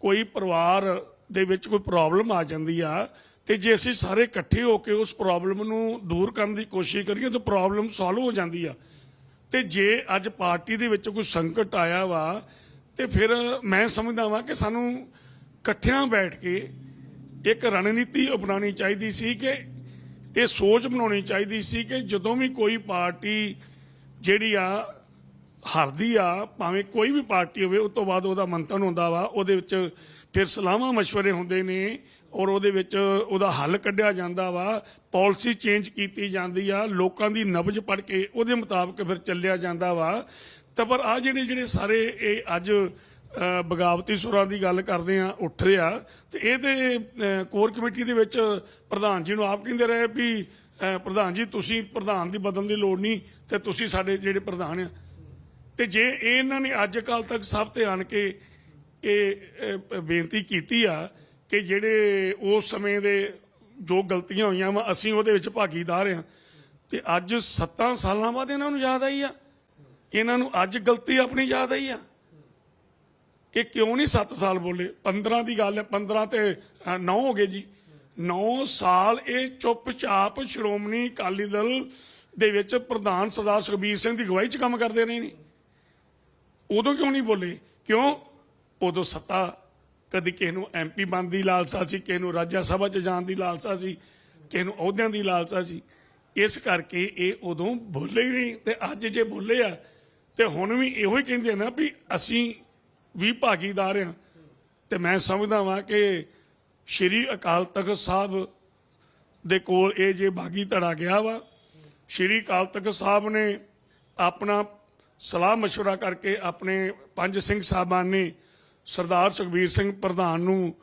ਕੋਈ ਪਰਿਵਾਰ ਦੇ ਵਿੱਚ ਕੋਈ ਪ੍ਰੋਬਲਮ ਆ ਜਾਂਦੀ ਆ, ਤੇ ਜੇ ਅਸੀਂ ਸਾਰੇ ਇਕੱਠੇ ਹੋ ਕੇ ਉਸ ਪ੍ਰੋਬਲਮ ਨੂੰ ਦੂਰ ਕਰਨ ਦੀ ਕੋਸ਼ਿਸ਼ ਕਰੀਏ, ਤਾਂ ਪ੍ਰੋਬਲਮ ਸੋਲਵ ਹੋ ਜਾਂਦੀ ਆ। ਤੇ ਜੇ ਅੱਜ ਪਾਰਟੀ ਦੇ ਵਿੱਚ ਕੋਈ ਸੰਕਟ ਆਇਆ ਵਾ ਤੇ ਫਿਰ ਮੈਂ ਸਮਝਦਾ ਵਾਂ ਕਿ ਸਾਨੂੰ ਇਕੱਠਿਆਂ ਬੈਠ ਕੇ ਇੱਕ ਰਣਨੀਤੀ ਅਪਣਾਉਣੀ ਚਾਹੀਦੀ ਸੀ ਕਿ ਇਹ ਸੋਚ ਬਣਾਉਣੀ ਚਾਹੀਦੀ ਸੀ ਕਿ ਜਦੋਂ ਵੀ ਕੋਈ ਪਾਰਟੀ ਜਿਹੜੀ ਆ ਹਾਰਦੀ ਆ, ਭਾਵੇਂ ਕੋਈ ਵੀ ਪਾਰਟੀ ਹੋਵੇ, ਉਸ ਤੋਂ ਬਾਅਦ ਉਹਦਾ ਮੰਥਨ ਹੁੰਦਾ ਵਾ, ਉਹਦੇ ਵਿੱਚ ਫਿਰ ਸਲਾਹਾਂ مشਵਰੇ ਹੁੰਦੇ ਨੇ ਔਰ ਉਹਦੇ ਵਿੱਚ ਉਹਦਾ ਹੱਲ ਕੱਢਿਆ ਜਾਂਦਾ ਵਾ, ਪਾਲਿਸੀ ਚੇਂਜ ਕੀਤੀ ਜਾਂਦੀ ਆ, ਲੋਕਾਂ ਦੀ ਨਬਜ ਪੜ ਕੇ ਉਹਦੇ ਮੁਤਾਬਕ ਫਿਰ ਚੱਲਿਆ ਜਾਂਦਾ ਵਾ। ਤਾਂ ਪਰ ਆ ਜਿਹੜੇ ਜਿਹੜੇ ਸਾਰੇ ਇਹ ਅੱਜ ਬਗਾਵਤੀ ਸੁਰਾਂ ਦੀ ਗੱਲ ਕਰਦੇ ਆ ਉੱਠਦੇ ਆ, ਤੇ ਇਹ ਤੇ ਕੋਰ ਕਮੇਟੀ ਦੇ ਵਿੱਚ ਪ੍ਰਧਾਨ ਜੀ ਨੂੰ ਆਪ ਕਹਿੰਦੇ ਰਹੇ ਵੀ ਪ੍ਰਧਾਨ ਜੀ ਤੁਸੀਂ ਪ੍ਰਧਾਨ ਦੀ ਬਦਲਣ ਦੀ ਲੋੜ ਨਹੀਂ, ਤੇ ਤੁਸੀਂ ਸਾਡੇ ਜਿਹੜੇ ਪ੍ਰਧਾਨ ਆ। ਤੇ ਜੇ ਇਹ ਇਹਨਾਂ ਨੇ ਅੱਜ ਕੱਲ ਤੱਕ ਸਭ ਤੇ ਆਣ ਕੇ ਇਹ ਬੇਨਤੀ ਕੀਤੀ ਆ ਕਿ ਜਿਹੜੇ ਉਸ ਸਮੇਂ ਦੇ ਜੋ ਗਲਤੀਆਂ ਹੋਈਆਂ ਵਾ, ਅਸੀਂ ਉਹਦੇ ਵਿੱਚ ਭਾਗੀਦਾਰ ਆ। ਤੇ ਅੱਜ 7 ਸਾਲਾਂ ਬਾਅਦ ਇਹਨਾਂ ਨੂੰ ਯਾਦ ਆਈ ਆ। ਇਹਨਾਂ ਨੂੰ ਅੱਜ ਗਲਤੀ ਆਪਣੀ ਯਾਦ ਆਈ ਆ। ਇਹ ਕਿਉਂ ਨਹੀਂ 7 ਸਾਲ ਬੋਲੇ? 15 ਦੀ ਗੱਲ ਹੈ 15 ਤੇ 9 ਹੋ ਗਏ ਜੀ। 9 ਸਾਲ ਇਹ ਚੁੱਪਚਾਪ ਸ਼੍ਰੋਮਣੀ ਅਕਾਲੀ ਦਲ ਦੇ ਵਿੱਚ ਪ੍ਰਧਾਨ ਸਰਦਾਰ ਸੁਖਬੀਰ ਸਿੰਘ ਦੀ ਅਗਵਾਈ 'ਚ ਕੰਮ ਕਰਦੇ ਰਹੇ ਨੇ। ਉਦੋਂ ਕਿਉਂ ਨਹੀਂ ਬੋਲੇ? ਕਿਉਂ? ਉਦੋਂ ਸੱਤਾ ਕਦੀ ਕਿਸੇ ਨੂੰ ਐਮਪੀ ਬਣਨ ਦੀ ਲਾਲਸਾ ਸੀ, ਕਿਸੇ ਨੂੰ ਰਾਜ ਸਭਾ 'ਚ ਜਾਣ ਦੀ ਲਾਲਸਾ ਸੀ, ਕਿਸੇ ਨੂੰ ਅਹੁਦਿਆਂ ਦੀ ਲਾਲਸਾ ਸੀ। ਇਸ ਕਰਕੇ ਇਹ ਉਦੋਂ ਬੋਲੇ ਹੀ ਨਹੀਂ ਤੇ ਅੱਜ ਜੇ ਬੋਲੇ ਆ ਤੇ ਹੁਣ ਵੀ ਇਹੋ ਹੀ ਕਹਿੰਦੇ ਆ ਨਾ ਵੀ ਅਸੀਂ ਵੀ ਭਾਗੀਦਾਰ ਆ ਤੇ ਮੈਂ ਸਮਝਦਾ ਵਾਂ ਕਿ ਸ਼੍ਰੀ ਅਕਾਲ ਤਖਤ ਸਾਹਿਬ ਦੇ ਕੋਲ ਇਹ ਜੇ ਬਾਗੀ ਧੜਾ ਗਿਆ ਵਾ ਸ਼੍ਰੀ ਅਕਾਲ ਤਖਤ ਸਾਹਿਬ ਨੇ ਆਪਣਾ ਸਲਾਹ مشورہ ਕਰਕੇ ਆਪਣੇ ਪੰਜ ਸਿੰਘ ਸਾਹਿਬਾਨ ਨੇ ਸਰਦਾਰ ਸੁਖਬੀਰ ਸਿੰਘ ਪ੍ਰਧਾਨ ਨੂੰ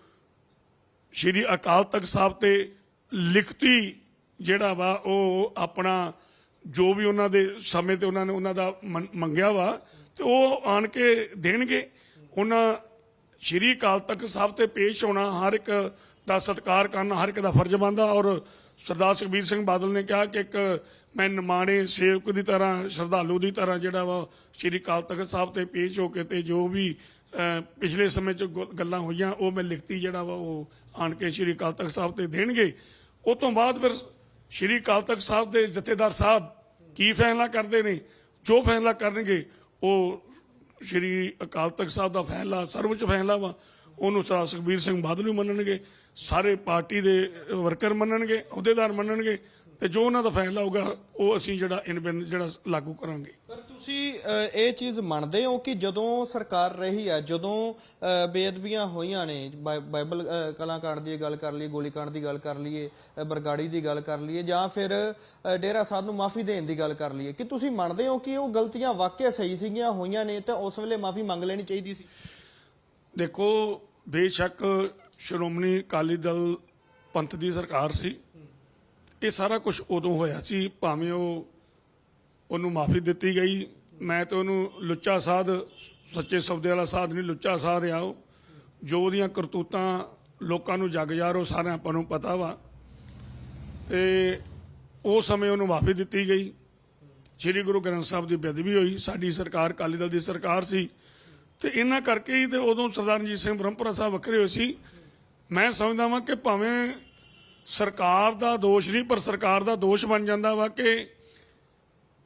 ਸ਼੍ਰੀ ਅਕਾਲ ਤਖਤ ਸਾਹਿਬ ਤੇ ਲਿਖਤੀ ਜਿਹੜਾ ਵਾ ਉਹ ਆਪਣਾ ਜੋ ਵੀ ਉਹਨਾਂ ਦੇ ਸਮੇਂ ਤੇ ਉਹਨਾਂ ਨੇ ਉਹਨਾਂ ਦਾ ਮੰ- ਮੰਗਿਆ ਵਾ, ਤੇ ਉਹ ਆਣ ਕੇ ਦੇਣਗੇ। ਉਹਨਾਂ ਸ਼੍ਰੀ ਅਕਾਲ ਤਖਤ ਸਾਹਿਬ ਤੇ ਪੇਸ਼ ਹੋਣਾ, ਹਰ ਇੱਕ ਦਾ ਸਤਿਕਾਰ ਕਰਨਾ, ਹਰ ਇੱਕ ਦਾ ਫਰਜ਼ ਬਣਦਾ। ਔਰ ਸਰਦਾਰ ਸੁਖਬੀਰ ਸਿੰਘ ਬਾਦਲ ਨੇ ਕਿਹਾ ਕਿ ਇੱਕ ਮੈਂ ਨਿਮਾਣੇ ਸੇਵਕ ਦੀ ਤਰ੍ਹਾਂ, ਸ਼ਰਧਾਲੂ ਦੀ ਤਰ੍ਹਾਂ ਜਿਹੜਾ ਵਾ, ਸ਼੍ਰੀ ਅਕਾਲ ਤਖਤ ਸਾਹਿਬ ਤੇ ਪੇਸ਼ ਹੋ ਕੇ ਤੇ ਜੋ ਵੀ ਪਿਛਲੇ ਸਮੇਂ 'ਚ ਗੁ- ਗੱਲਾਂ ਹੋਈਆਂ, ਉਹ ਮੈਂ ਲਿਖਤੀ ਜਿਹੜਾ ਵਾ, ਉਹ ਆਣ ਕੇ ਸ਼੍ਰੀ ਅਕਾਲ ਤਖਤ ਸਾਹਿਬ ਤੇ ਦੇਣਗੇ। ਉਹ ਤੋਂ ਬਾਅਦ ਫਿਰ ਸ਼੍ਰੀ ਅਕਾਲ ਤਖਤ ਸਾਹਿਬ ਦੇ ਜਥੇਦਾਰ ਸਾਹਿਬ ਕੀ ਫੈਸਲਾ ਕਰਦੇ ਨੇ, ਜੋ ਫੈਸਲਾ ਕਰਨਗੇ, ਉਹ ਸ਼੍ਰੀ ਅਕਾਲ ਤਖਤ ਸਾਹਿਬ ਦਾ ਫੈਸਲਾ, ਸਰਵਉੱਚ ਫੈਸਲਾ ਵਾ, ਉਹਨੂੰ ਸਰ ਸੁਖਬੀਰ ਸਿੰਘ ਬਾਦਲ ਵੀ ਮੰਨਣਗੇ, ਸਾਰੇ ਪਾਰਟੀ ਦੇ ਵਰਕਰ ਮੰਨਣਗੇ, ਅਹੁਦੇਦਾਰ ਮੰਨਣਗੇ, ਤੇ ਜੋ ਉਹਨਾਂ ਦਾ ਫੈਸਲਾ ਹੋਊਗਾ, ਉਹ ਅਸੀਂ ਜਿਹੜਾ ਇਨ ਬਿਨ ਜਿਹੜਾ ਲਾਗੂ ਕਰਾਂਗੇ। ਤੁਸੀਂ ਇਹ ਚੀਜ਼ ਮੰਨਦੇ ਹੋ ਕਿ ਜਦੋਂ ਸਰਕਾਰ ਰਹੀ ਹੈ ਜਦੋਂ ਅ, ਬੇਅਦਬੀਆਂ ਹੋਈਆਂ ਨੇ ਬਾਈਬਲ ਕਲਾਕਾਂਡ ਦੀ ਗੱਲ ਕਰ ਲਈਏ ਗੋਲੀकांड ਦੀ ਗੱਲ ਕਰ ਲਈਏ ਬਰਗਾੜੀ ਦੀ ਗੱਲ ਕਰ ਲਈਏ ਜਾਂ ਫਿਰ ਡੇਰਾ ਸਾਹਿਬ ਨੂੰ ਮਾਫੀ ਦੇਣ ਦੀ ਗੱਲ ਕਰ ਲਈਏ ਕਿ ਤੁਸੀਂ ਮੰਨਦੇ ਹੋ ਕਿ ਉਹ ਗਲਤੀਆਂ ਵਾਕਿਆ ਸਹੀ ਸੀਗੀਆਂ ਹੋਈਆਂ ਨੇ ਤਾਂ ਉਸ ਵੇਲੇ ਮਾਫੀ ਮੰਗ ਲੈਣੀ ਚਾਹੀਦੀ ਸੀ? ਦੇਖੋ ਬੇਸ਼ੱਕ ਸ਼੍ਰੋਮਣੀ ਅਕਾਲੀ ਦਲ ਪੰਥ ਦੀ ਸਰਕਾਰ ਸੀ। ਇਹ ਸਾਰਾ ਕੁਝ ਉਦੋਂ ਹੋਇਆ ਸੀ ਭਾਵੇਂ ਉਹ ਉਹਨੂੰ ਮਾਫੀ ਦਿੱਤੀ ਗਈ। ਮੈਂ ਤਾਂ ਉਹਨੂੰ ਲੁੱਚਾ ਸਾਧ, ਸੱਚੇ ਸੌਦੇ ਵਾਲਾ ਸਾਧ ਨਹੀਂ, ਲੁੱਚਾ ਸਾਧ ਆ ਉਹ। ਜੋ ਉਹਦੀਆਂ ਕਰਤੂਤਾਂ ਲੋਕਾਂ ਨੂੰ ਜਗ ਜਾ ਰੋ ਸਾਰਿਆਂ ਆਪਾਂ ਨੂੰ ਪਤਾ ਵਾ। ਤੇ ਉਹ ਸਮੇਂ ਉਹਨੂੰ ਮਾਫੀ ਦਿੱਤੀ ਗਈ। ਸ੍ਰੀ ਗੁਰੂ ਗ੍ਰੰਥ ਸਾਹਿਬ ਦੀ ਬੇਅਦਬੀ ਹੋਈ। ਸਾਡੀ ਸਰਕਾਰ, ਅਕਾਲੀ ਦਲ ਦੀ ਸਰਕਾਰ ਸੀ। ਤੇ ਇਹਨਾਂ ਕਰਕੇ ਹੀ ਤੇ ਉਦੋਂ ਸਰਦਾਰ ਰਣਜੀਤ ਸਿੰਘ ਬ੍ਰਹਮਪੁਰਾ ਸਾਹਿਬ ਵੱਖਰੇ ਹੋਏ ਸੀ। ਮੈਂ ਸਮਝਦਾ ਵਾਂ ਕਿ ਭਾਵੇਂ ਸਰਕਾਰ ਦਾ ਦੋਸ਼ ਨਹੀਂ, ਪਰ ਸਰਕਾਰ ਦਾ ਦੋਸ਼ ਬਣ ਜਾਂਦਾ ਵਾ ਕਿ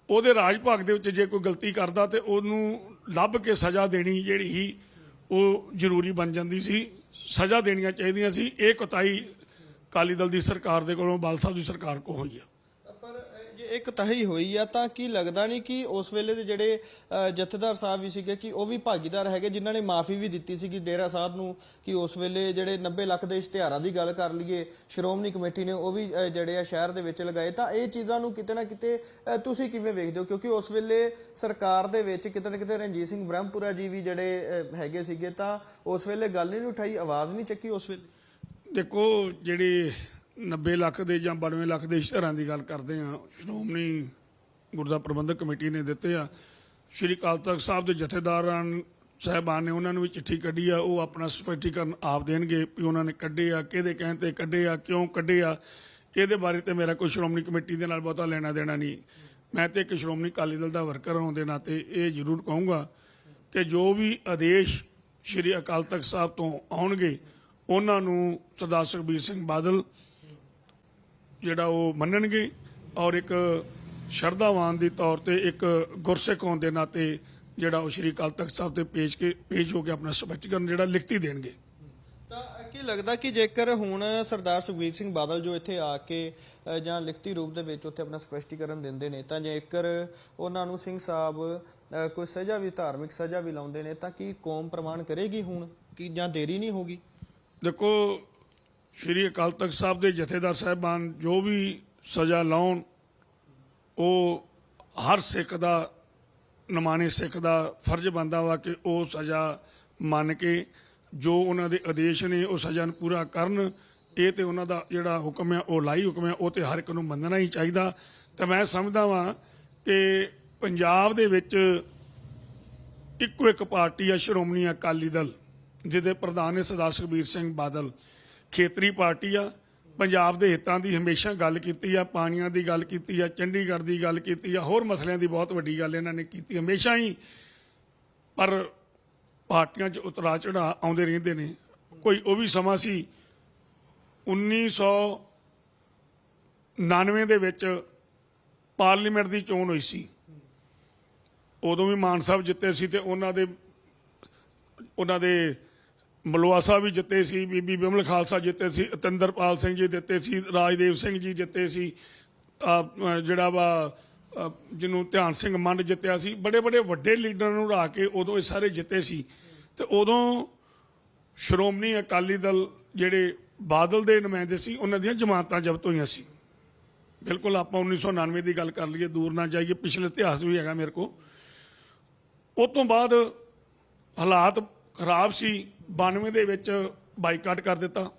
ਉਹਦੇ ਰਾਜ ਭਾਗ ਦੇ ਵਿੱਚ ਜੇ ਕੋਈ ਗਲਤੀ ਕਰਦਾ ਤੇ ਉਹਨੂੰ ਲੱਭ ਕੇ ਸਜ਼ਾ ਦੇਣੀ ਜਿਹੜੀ ਹੀ ਉਹ ਜ਼ਰੂਰੀ ਬਣ ਜਾਂਦੀ ਸੀ। ਸਜ਼ਾ ਦੇਣੀਆਂ ਚਾਹੀਦੀਆਂ ਸੀ। ਇਹ ਕੁਤਾਈ ਅਕਾਲੀ ਦਲ ਦੀ ਸਰਕਾਰ ਦੇ ਕੋਲੋਂ ਬਾਲ ਸਾਹਿਬ ਦੀ ਸਰਕਾਰ ਕੋ ਹੋਈ ਆ। ਪਰ ਅ, ਹੋਈ ਆ ਤਾਂ ਕੀ ਲੱਗਦਾ ਨਹੀਂ ਕਿ ਉਸ ਵੇਲੇ ਦੇ ਜਿਹੜੇ ਜਥੇਦਾਰ ਸਾਹਿਬ ਵੀ ਸੀਗੇ ਕਿ ਉਹ ਵੀ ਭਾਗੀਦਾਰ ਹੈਗੇ ਜਿਨ੍ਹਾਂ ਨੇ ਮਾਫੀ ਵੀ ਦਿੱਤੀ ਸੀਗੀ ਡੇਰਾ ਸਾਹਿਬ ਨੂੰ ਕਿ ਉਸ ਵੇਲੇ ਜਿਹੜੇ 90 ਲੱਖ ਦੇ ਇਸ਼ਤਿਹਾਰਾਂ ਦੀ ਗੱਲ ਕਰ ਲਈਏ ਸ਼੍ਰੋਮਣੀ ਕਮੇਟੀ ਨੇ ਉਹ ਵੀ ਜਿਹੜੇ ਆ ਸ਼ਹਿਰ ਦੇ ਵਿੱਚ ਲਗਾਏ ਤਾਂ ਇਹ ਚੀਜ਼ਾਂ ਨੂੰ ਕਿਤੇ ਨਾ ਕਿਤੇ ਤੁਸੀਂ ਕਿਵੇਂ ਵੇਖਦੇ ਹੋ? ਕਿਉਂਕਿ ਉਸ ਵੇਲੇ ਸਰਕਾਰ ਦੇ ਵਿੱਚ ਕਿਤੇ ਨਾ ਕਿਤੇ ਰਣਜੀਤ ਸਿੰਘ ਬ੍ਰਹਮਪੁਰਾ ਜੀ ਵੀ ਜਿਹੜੇ ਹੈਗੇ ਸੀਗੇ ਤਾਂ ਉਸ ਵੇਲੇ ਗੱਲ ਨਹੀਂ ਉਠਾਈ ਆਵਾਜ਼ ਨਹੀਂ ਚੱਕੀ ਉਸ ਵੇਲੇ। ਦੇਖੋ ਜਿਹੜੀ 90 ਲੱਖ ਦੇ ਜਾਂ 92 ਲੱਖ ਦੇ ਇਸ਼ਤਿਹਾਰਾਂ ਦੀ ਗੱਲ ਕਰਦੇ ਆ ਸ਼੍ਰੋਮਣੀ ਗੁਰਦਾ ਪ੍ਰਬੰਧਕ ਕਮੇਟੀ ਨੇ ਦਿੱਤੇ ਆ। ਸ਼੍ਰੀ ਅਕਾਲ ਤਖਤ ਸਾਹਿਬ ਦੇ ਜਥੇਦਾਰਾਂ ਸਾਹਿਬਾਨ ਨੇ ਉਹਨਾਂ ਨੂੰ ਵੀ ਚਿੱਠੀ ਕੱਢੀ ਆ। ਉਹ ਆਪਣਾ ਸਪਸ਼ਟੀਕਰਨ ਆਪ ਦੇਣਗੇ ਵੀ ਉਹਨਾਂ ਨੇ ਕੱਢੇ ਆ, ਕਿਹਦੇ ਕਹਿਣ ਤੇ ਕੱਢੇ ਆ, ਕਿਉਂ ਕੱਢੇ ਆ। ਇਹਦੇ ਬਾਰੇ ਤੇ ਮੇਰਾ ਕੋਈ ਸ਼੍ਰੋਮਣੀ ਕਮੇਟੀ ਦੇ ਨਾਲ ਬਹੁਤਾ ਲੈਣਾ ਦੇਣਾ ਨਹੀਂ। ਮੈਂ ਤੇ ਇੱਕ ਸ਼੍ਰੋਮਣੀ ਅਕਾਲੀ ਦਲ ਦਾ ਵਰਕਰ ਹੋਣ ਦੇ ਨਾਤੇ ਇਹ ਜ਼ਰੂਰ ਕਹੂੰਗਾ ਕਿ ਜੋ ਵੀ ਆਦੇਸ਼ ਸ਼੍ਰੀ ਅਕਾਲ ਤਖਤ ਸਾਹਿਬ ਤੋਂ ਆਉਣਗੇ, ਉਹਨਾਂ ਨੂੰ ਸਰਦਾਰ ਸੁਖਬੀਰ ਸਿੰਘ ਬਾਦਲ ਜਿਹੜਾ ਉਹ ਮੰਨਣਗੇ ਔਰ ਇੱਕ ਸ਼ਰਧਾਵਾਨ ਦੀ ਤੌਰ ਤੇ ਇੱਕ ਗੁਰਸਿੱਖ ਹੋਣ ਦੇ ਨਾਤੇ ਜਿਹੜਾ ਉਹ ਸ਼੍ਰੀ ਅਕਾਲ ਤਖਤ ਸਾਹਿਬ ਤੇ ਪੇਸ਼ ਕੇ ਪੇਸ਼ ਹੋ ਕੇ ਆਪਣਾ ਸਪਸ਼ਟੀਕਰਨ ਜਿਹੜਾ ਲਿਖਤੀ ਦੇਣਗੇ। ਤਾਂ ਕੀ ਲੱਗਦਾ ਕਿ ਜੇਕਰ ਹੁਣ ਸਰਦਾਰ ਸੁਖਬੀਰ ਸਿੰਘ ਬਾਦਲ ਜੋ ਇੱਥੇ ਆ ਕੇ ਜਾਂ ਲਿਖਤੀ ਰੂਪ ਦੇ ਵਿੱਚ ਉੱਥੇ ਆਪਣਾ ਸਪਸ਼ਟੀਕਰਨ ਦਿੰਦੇ ਨੇ ਤਾਂ ਜੇਕਰ ਉਹਨਾਂ ਨੂੰ ਸਿੰਘ ਸਾਹਿਬ ਕੋਈ ਸਜ਼ਾ ਵੀ ਧਾਰਮਿਕ ਸਜ਼ਾ ਵੀ ਲਾਉਂਦੇ ਨੇ ਤਾਂ ਕੀ ਕੌਮ ਪ੍ਰਮਾਣ ਕਰੇਗੀ ਹੁਣ? ਕਿ ਜਾਂ ਦੇਰੀ ਨਹੀਂ ਹੋਗੀ ਦੇਖੋ ਸ਼੍ਰੀ ਅਕਾਲ ਤਖਤ ਸਾਹਿਬ ਦੇ ਜਥੇਦਾਰ ਸਾਹਿਬਾਨ ਜੋ ਵੀ ਸਜ਼ਾ ਲਾਉਣ, ਉਹ ਹਰ ਸਿੱਖ ਦਾ, ਨਮਾਨੇ ਸਿੱਖ ਦਾ ਫਰਜ਼ ਬਣਦਾ ਵਾ ਕਿ ਉਹ ਸਜ਼ਾ ਮੰਨ ਕੇ ਜੋ ਉਹਨਾਂ ਦੇ ਆਦੇਸ਼ ਨੇ ਉਹ ਸਜ਼ਾ ਨੂੰ ਪੂਰਾ ਕਰਨ, ਇਹ ਤੇ ਉਹਨਾਂ ਦਾ ਜਿਹੜਾ ਹੁਕਮ ਹੈ, ਉਹ ਲਾਈ ਹੁਕਮ ਹੈ, ਉਹ ਤੇ ਹਰ ਇੱਕ ਨੂੰ ਮੰਨਣਾ ਹੀ ਚਾਹੀਦਾ। ਤੇ ਮੈਂ ਸਮਝਦਾ ਵਾਂ ਕਿ ਪੰਜਾਬ ਦੇ ਵਿੱਚ ਇੱਕੋ ਇੱਕ ਪਾਰਟੀ ਆ ਸ਼੍ਰੋਮਣੀ ਅਕਾਲੀ ਦਲ, ਜਿਹਦੇ ਪ੍ਰਧਾਨ ਨੇ ਸਰਦਾਰ ਸੁਖਬੀਰ ਸਿੰਘ ਬਾਦਲ। ਖੇਤਰੀ ਪਾਰਟੀ ਆ, ਪੰਜਾਬ ਦੇ ਹਿੱਤਾਂ ਦੀ ਹਮੇਸ਼ਾ ਗੱਲ ਕੀਤੀ ਆ, ਪਾਣੀਆਂ ਦੀ ਗੱਲ ਕੀਤੀ ਆ, ਚੰਡੀਗੜ੍ਹ ਦੀ ਗੱਲ ਕੀਤੀ ਆ, ਹੋਰ ਮਸਲਿਆਂ ਦੀ ਬਹੁਤ ਵੱਡੀ ਗੱਲ ਇਹਨਾਂ ਨੇ ਕੀਤੀ, ਹਮੇਸ਼ਾ ਹੀ ਪਰ ਪਾਰਟੀਆਂ 'ਚ ਉਤਰਾ ਚੜਾ ਆਉਂਦੇ ਰਹਿੰਦੇ ਨੇ। ਕੋਈ ਉਹ ਵੀ ਸਮਾਂ ਸੀ 1999 ਦੇ ਵਿੱਚ ਪਾਰਲੀਮੈਂਟ ਦੀ ਚੋਣ ਹੋਈ ਸੀ। ਉਦੋਂ ਵੀ ਮਾਨ ਸਾਹਿਬ ਜਿੱਤੇ ਸੀ ਤੇ ਉਹਨਾਂ ਦੇ ਉਹਨਾਂ ਦੇ ਮਲਵਾਸਾ ਵੀ ਜਿੱਤੇ ਸੀ, ਬੀਬੀ ਬਿਮਲ ਖਾਲਸਾ ਜਿੱਤੇ ਸੀ, ਅਤਿੰਦਰਪਾਲ ਸਿੰਘ ਜੀ ਜਿੱਤੇ ਸੀ, ਰਾਜਦੇਵ ਸਿੰਘ ਜੀ ਜਿੱਤੇ ਸੀ ਜਿਹੜਾ ਵਾ ਜਿਹਨੂੰ ਧਿਆਨ ਸਿੰਘ ਮੰਡ ਜਿੱਤਿਆ ਸੀ, ਬੜੇ ਬੜੇ ਵੱਡੇ ਲੀਡਰਾਂ ਨੂੰ ਹਰਾ ਕੇ ਉਦੋਂ ਇਹ ਸਾਰੇ ਜਿੱਤੇ ਸੀ। ਤੇ ਉਦੋਂ ਸ਼੍ਰੋਮਣੀ ਅਕਾਲੀ ਦਲ ਜਿਹੜੇ ਬਾਦਲ ਦੇ ਨੁਮਾਇੰਦੇ ਸੀ, ਉਹਨਾਂ ਦੀਆਂ ਜਮਾਨਤਾਂ ਜ਼ਬਤ ਹੋਈਆਂ ਸੀ। ਬਿਲਕੁਲ ਆਪਾਂ 1999 ਦੀ ਗੱਲ ਕਰ ਲਈਏ, ਦੂਰ ਨਾ ਜਾਈਏ, ਪਿਛਲੇ ਇਤਿਹਾਸ ਵੀ ਹੈਗਾ ਮੇਰੇ ਕੋਲ। ਉਸ ਤੋਂ ਬਾਅਦ ਹਾਲਾਤ ਖਰਾਬ ਸੀ। 92 ਦੇ ਵਿੱਚ ਬਾਈਕਾਟ ਕਰ ਦਿੱਤਾ।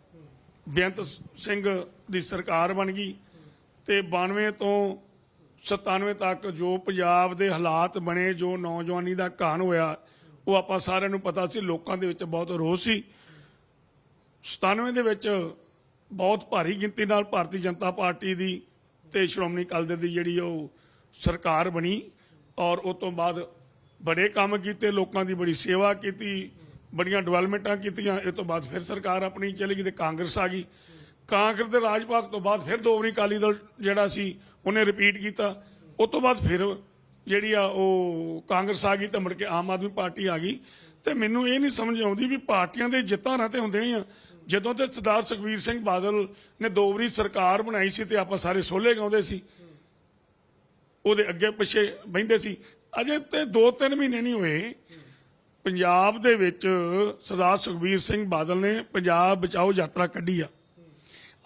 ਬੇਅੰਤ ਸਿੰਘ ਦੀ ਸਰਕਾਰ ਬਣ ਗਈ ਤੇ 92 ਤੋਂ 97 ਤੱਕ ਜੋ ਪੰਜਾਬ ਦੇ ਹਾਲਾਤ ਬਣੇ, ਜੋ ਨੌਜਵਾਨੀ ਦਾ ਘਾਣ ਹੋਇਆ, ਉਹ ਆਪਾਂ ਸਾਰਿਆਂ ਨੂੰ ਪਤਾ ਸੀ, ਲੋਕਾਂ ਦੇ ਵਿੱਚ ਬਹੁਤ ਰੋਸ ਸੀ। 97 ਦੇ ਵਿੱਚ ਬਹੁਤ ਭਾਰੀ ਗਿਣਤੀ ਨਾਲ ਭਾਰਤੀ ਜਨਤਾ ਪਾਰਟੀ ਦੀ ਤੇ ਸ਼੍ਰੋਮਣੀ ਅਕਾਲੀ ਦਲ ਦੀ ਜਿਹੜੀ ਉਹ ਸਰਕਾਰ ਬਣੀ ਔਰ ਉਸ ਤੋਂ ਬਾਅਦ ਬੜੇ ਕੰਮ ਕੀਤੇ, ਲੋਕਾਂ ਦੀ ਬੜੀ ਸੇਵਾ ਕੀਤੀ ਬੜੀਆਂ ਡਿਵੈਲਪਮੈਂਟਾਂ ਕੀਤੀਆਂ, ਇਹ ਤੋਂ ਬਾਅਦ ਫਿਰ ਸਰਕਾਰ ਆਪਣੀ ਚਲੀ ਗਈ ਤੇ ਕਾਂਗਰਸ ਆ ਗਈ। ਕਾਂਗਰਸ ਦੇ ਰਾਜ ਤੋਂ ਬਾਅਦ ਫਿਰ ਦੋ ਵਾਰੀ ਅਕਾਲੀ ਦਲ ਜਿਹੜਾ ਸੀ, ਉਹਨੇ ਰਿਪੀਟ ਕੀਤਾ। ਉਸ ਤੋਂ ਬਾਅਦ ਫਿਰ ਜਿਹੜੀ ਆ ਉਹ ਕਾਂਗਰਸ ਆ ਗਈ ਤੇ ਮੁੜ ਕੇ ਆਮ ਆਦਮੀ ਪਾਰਟੀ ਆ ਗਈ। ਤੇ ਮੈਨੂੰ ਇਹ ਨਹੀਂ ਸਮਝ ਆਉਂਦੀ ਵੀ ਪਾਰਟੀਆਂ ਦੇ ਜਿੱਤਾਂ ਨਾ ਤੇ ਹੁੰਦੇ ਆ। ਜਦੋਂ ਤੇ ਸਰਦਾਰ ਸੁਖਬੀਰ ਸਿੰਘ ਬਾਦਲ ਨੇ ਦੋਵਰੀ ਸਰਕਾਰ ਬਣਾਈ ਸੀ ਤੇ ਆਪਾਂ ਸਾਰੇ ਸੋਲੇ ਗਾਉਂਦੇ ਸੀ। ਉਹਦੇ ਅੱਗੇ ਪਿੱਛੇ ਬਹਿੰਦੇ ਸੀ। ਅਜੇ ਤੇ 2-3 ਮਹੀਨੇ ਨਹੀਂ ਹੋਏ। ਪੰਜਾਬ ਦੇ ਵਿੱਚ ਸਰਦਾਰ ਸੁਖਬੀਰ ਸਿੰਘ ਬਾਦਲ ਨੇ ਪੰਜਾਬ ਬਚਾਓ ਯਾਤਰਾ ਕੱਢੀ ਆ।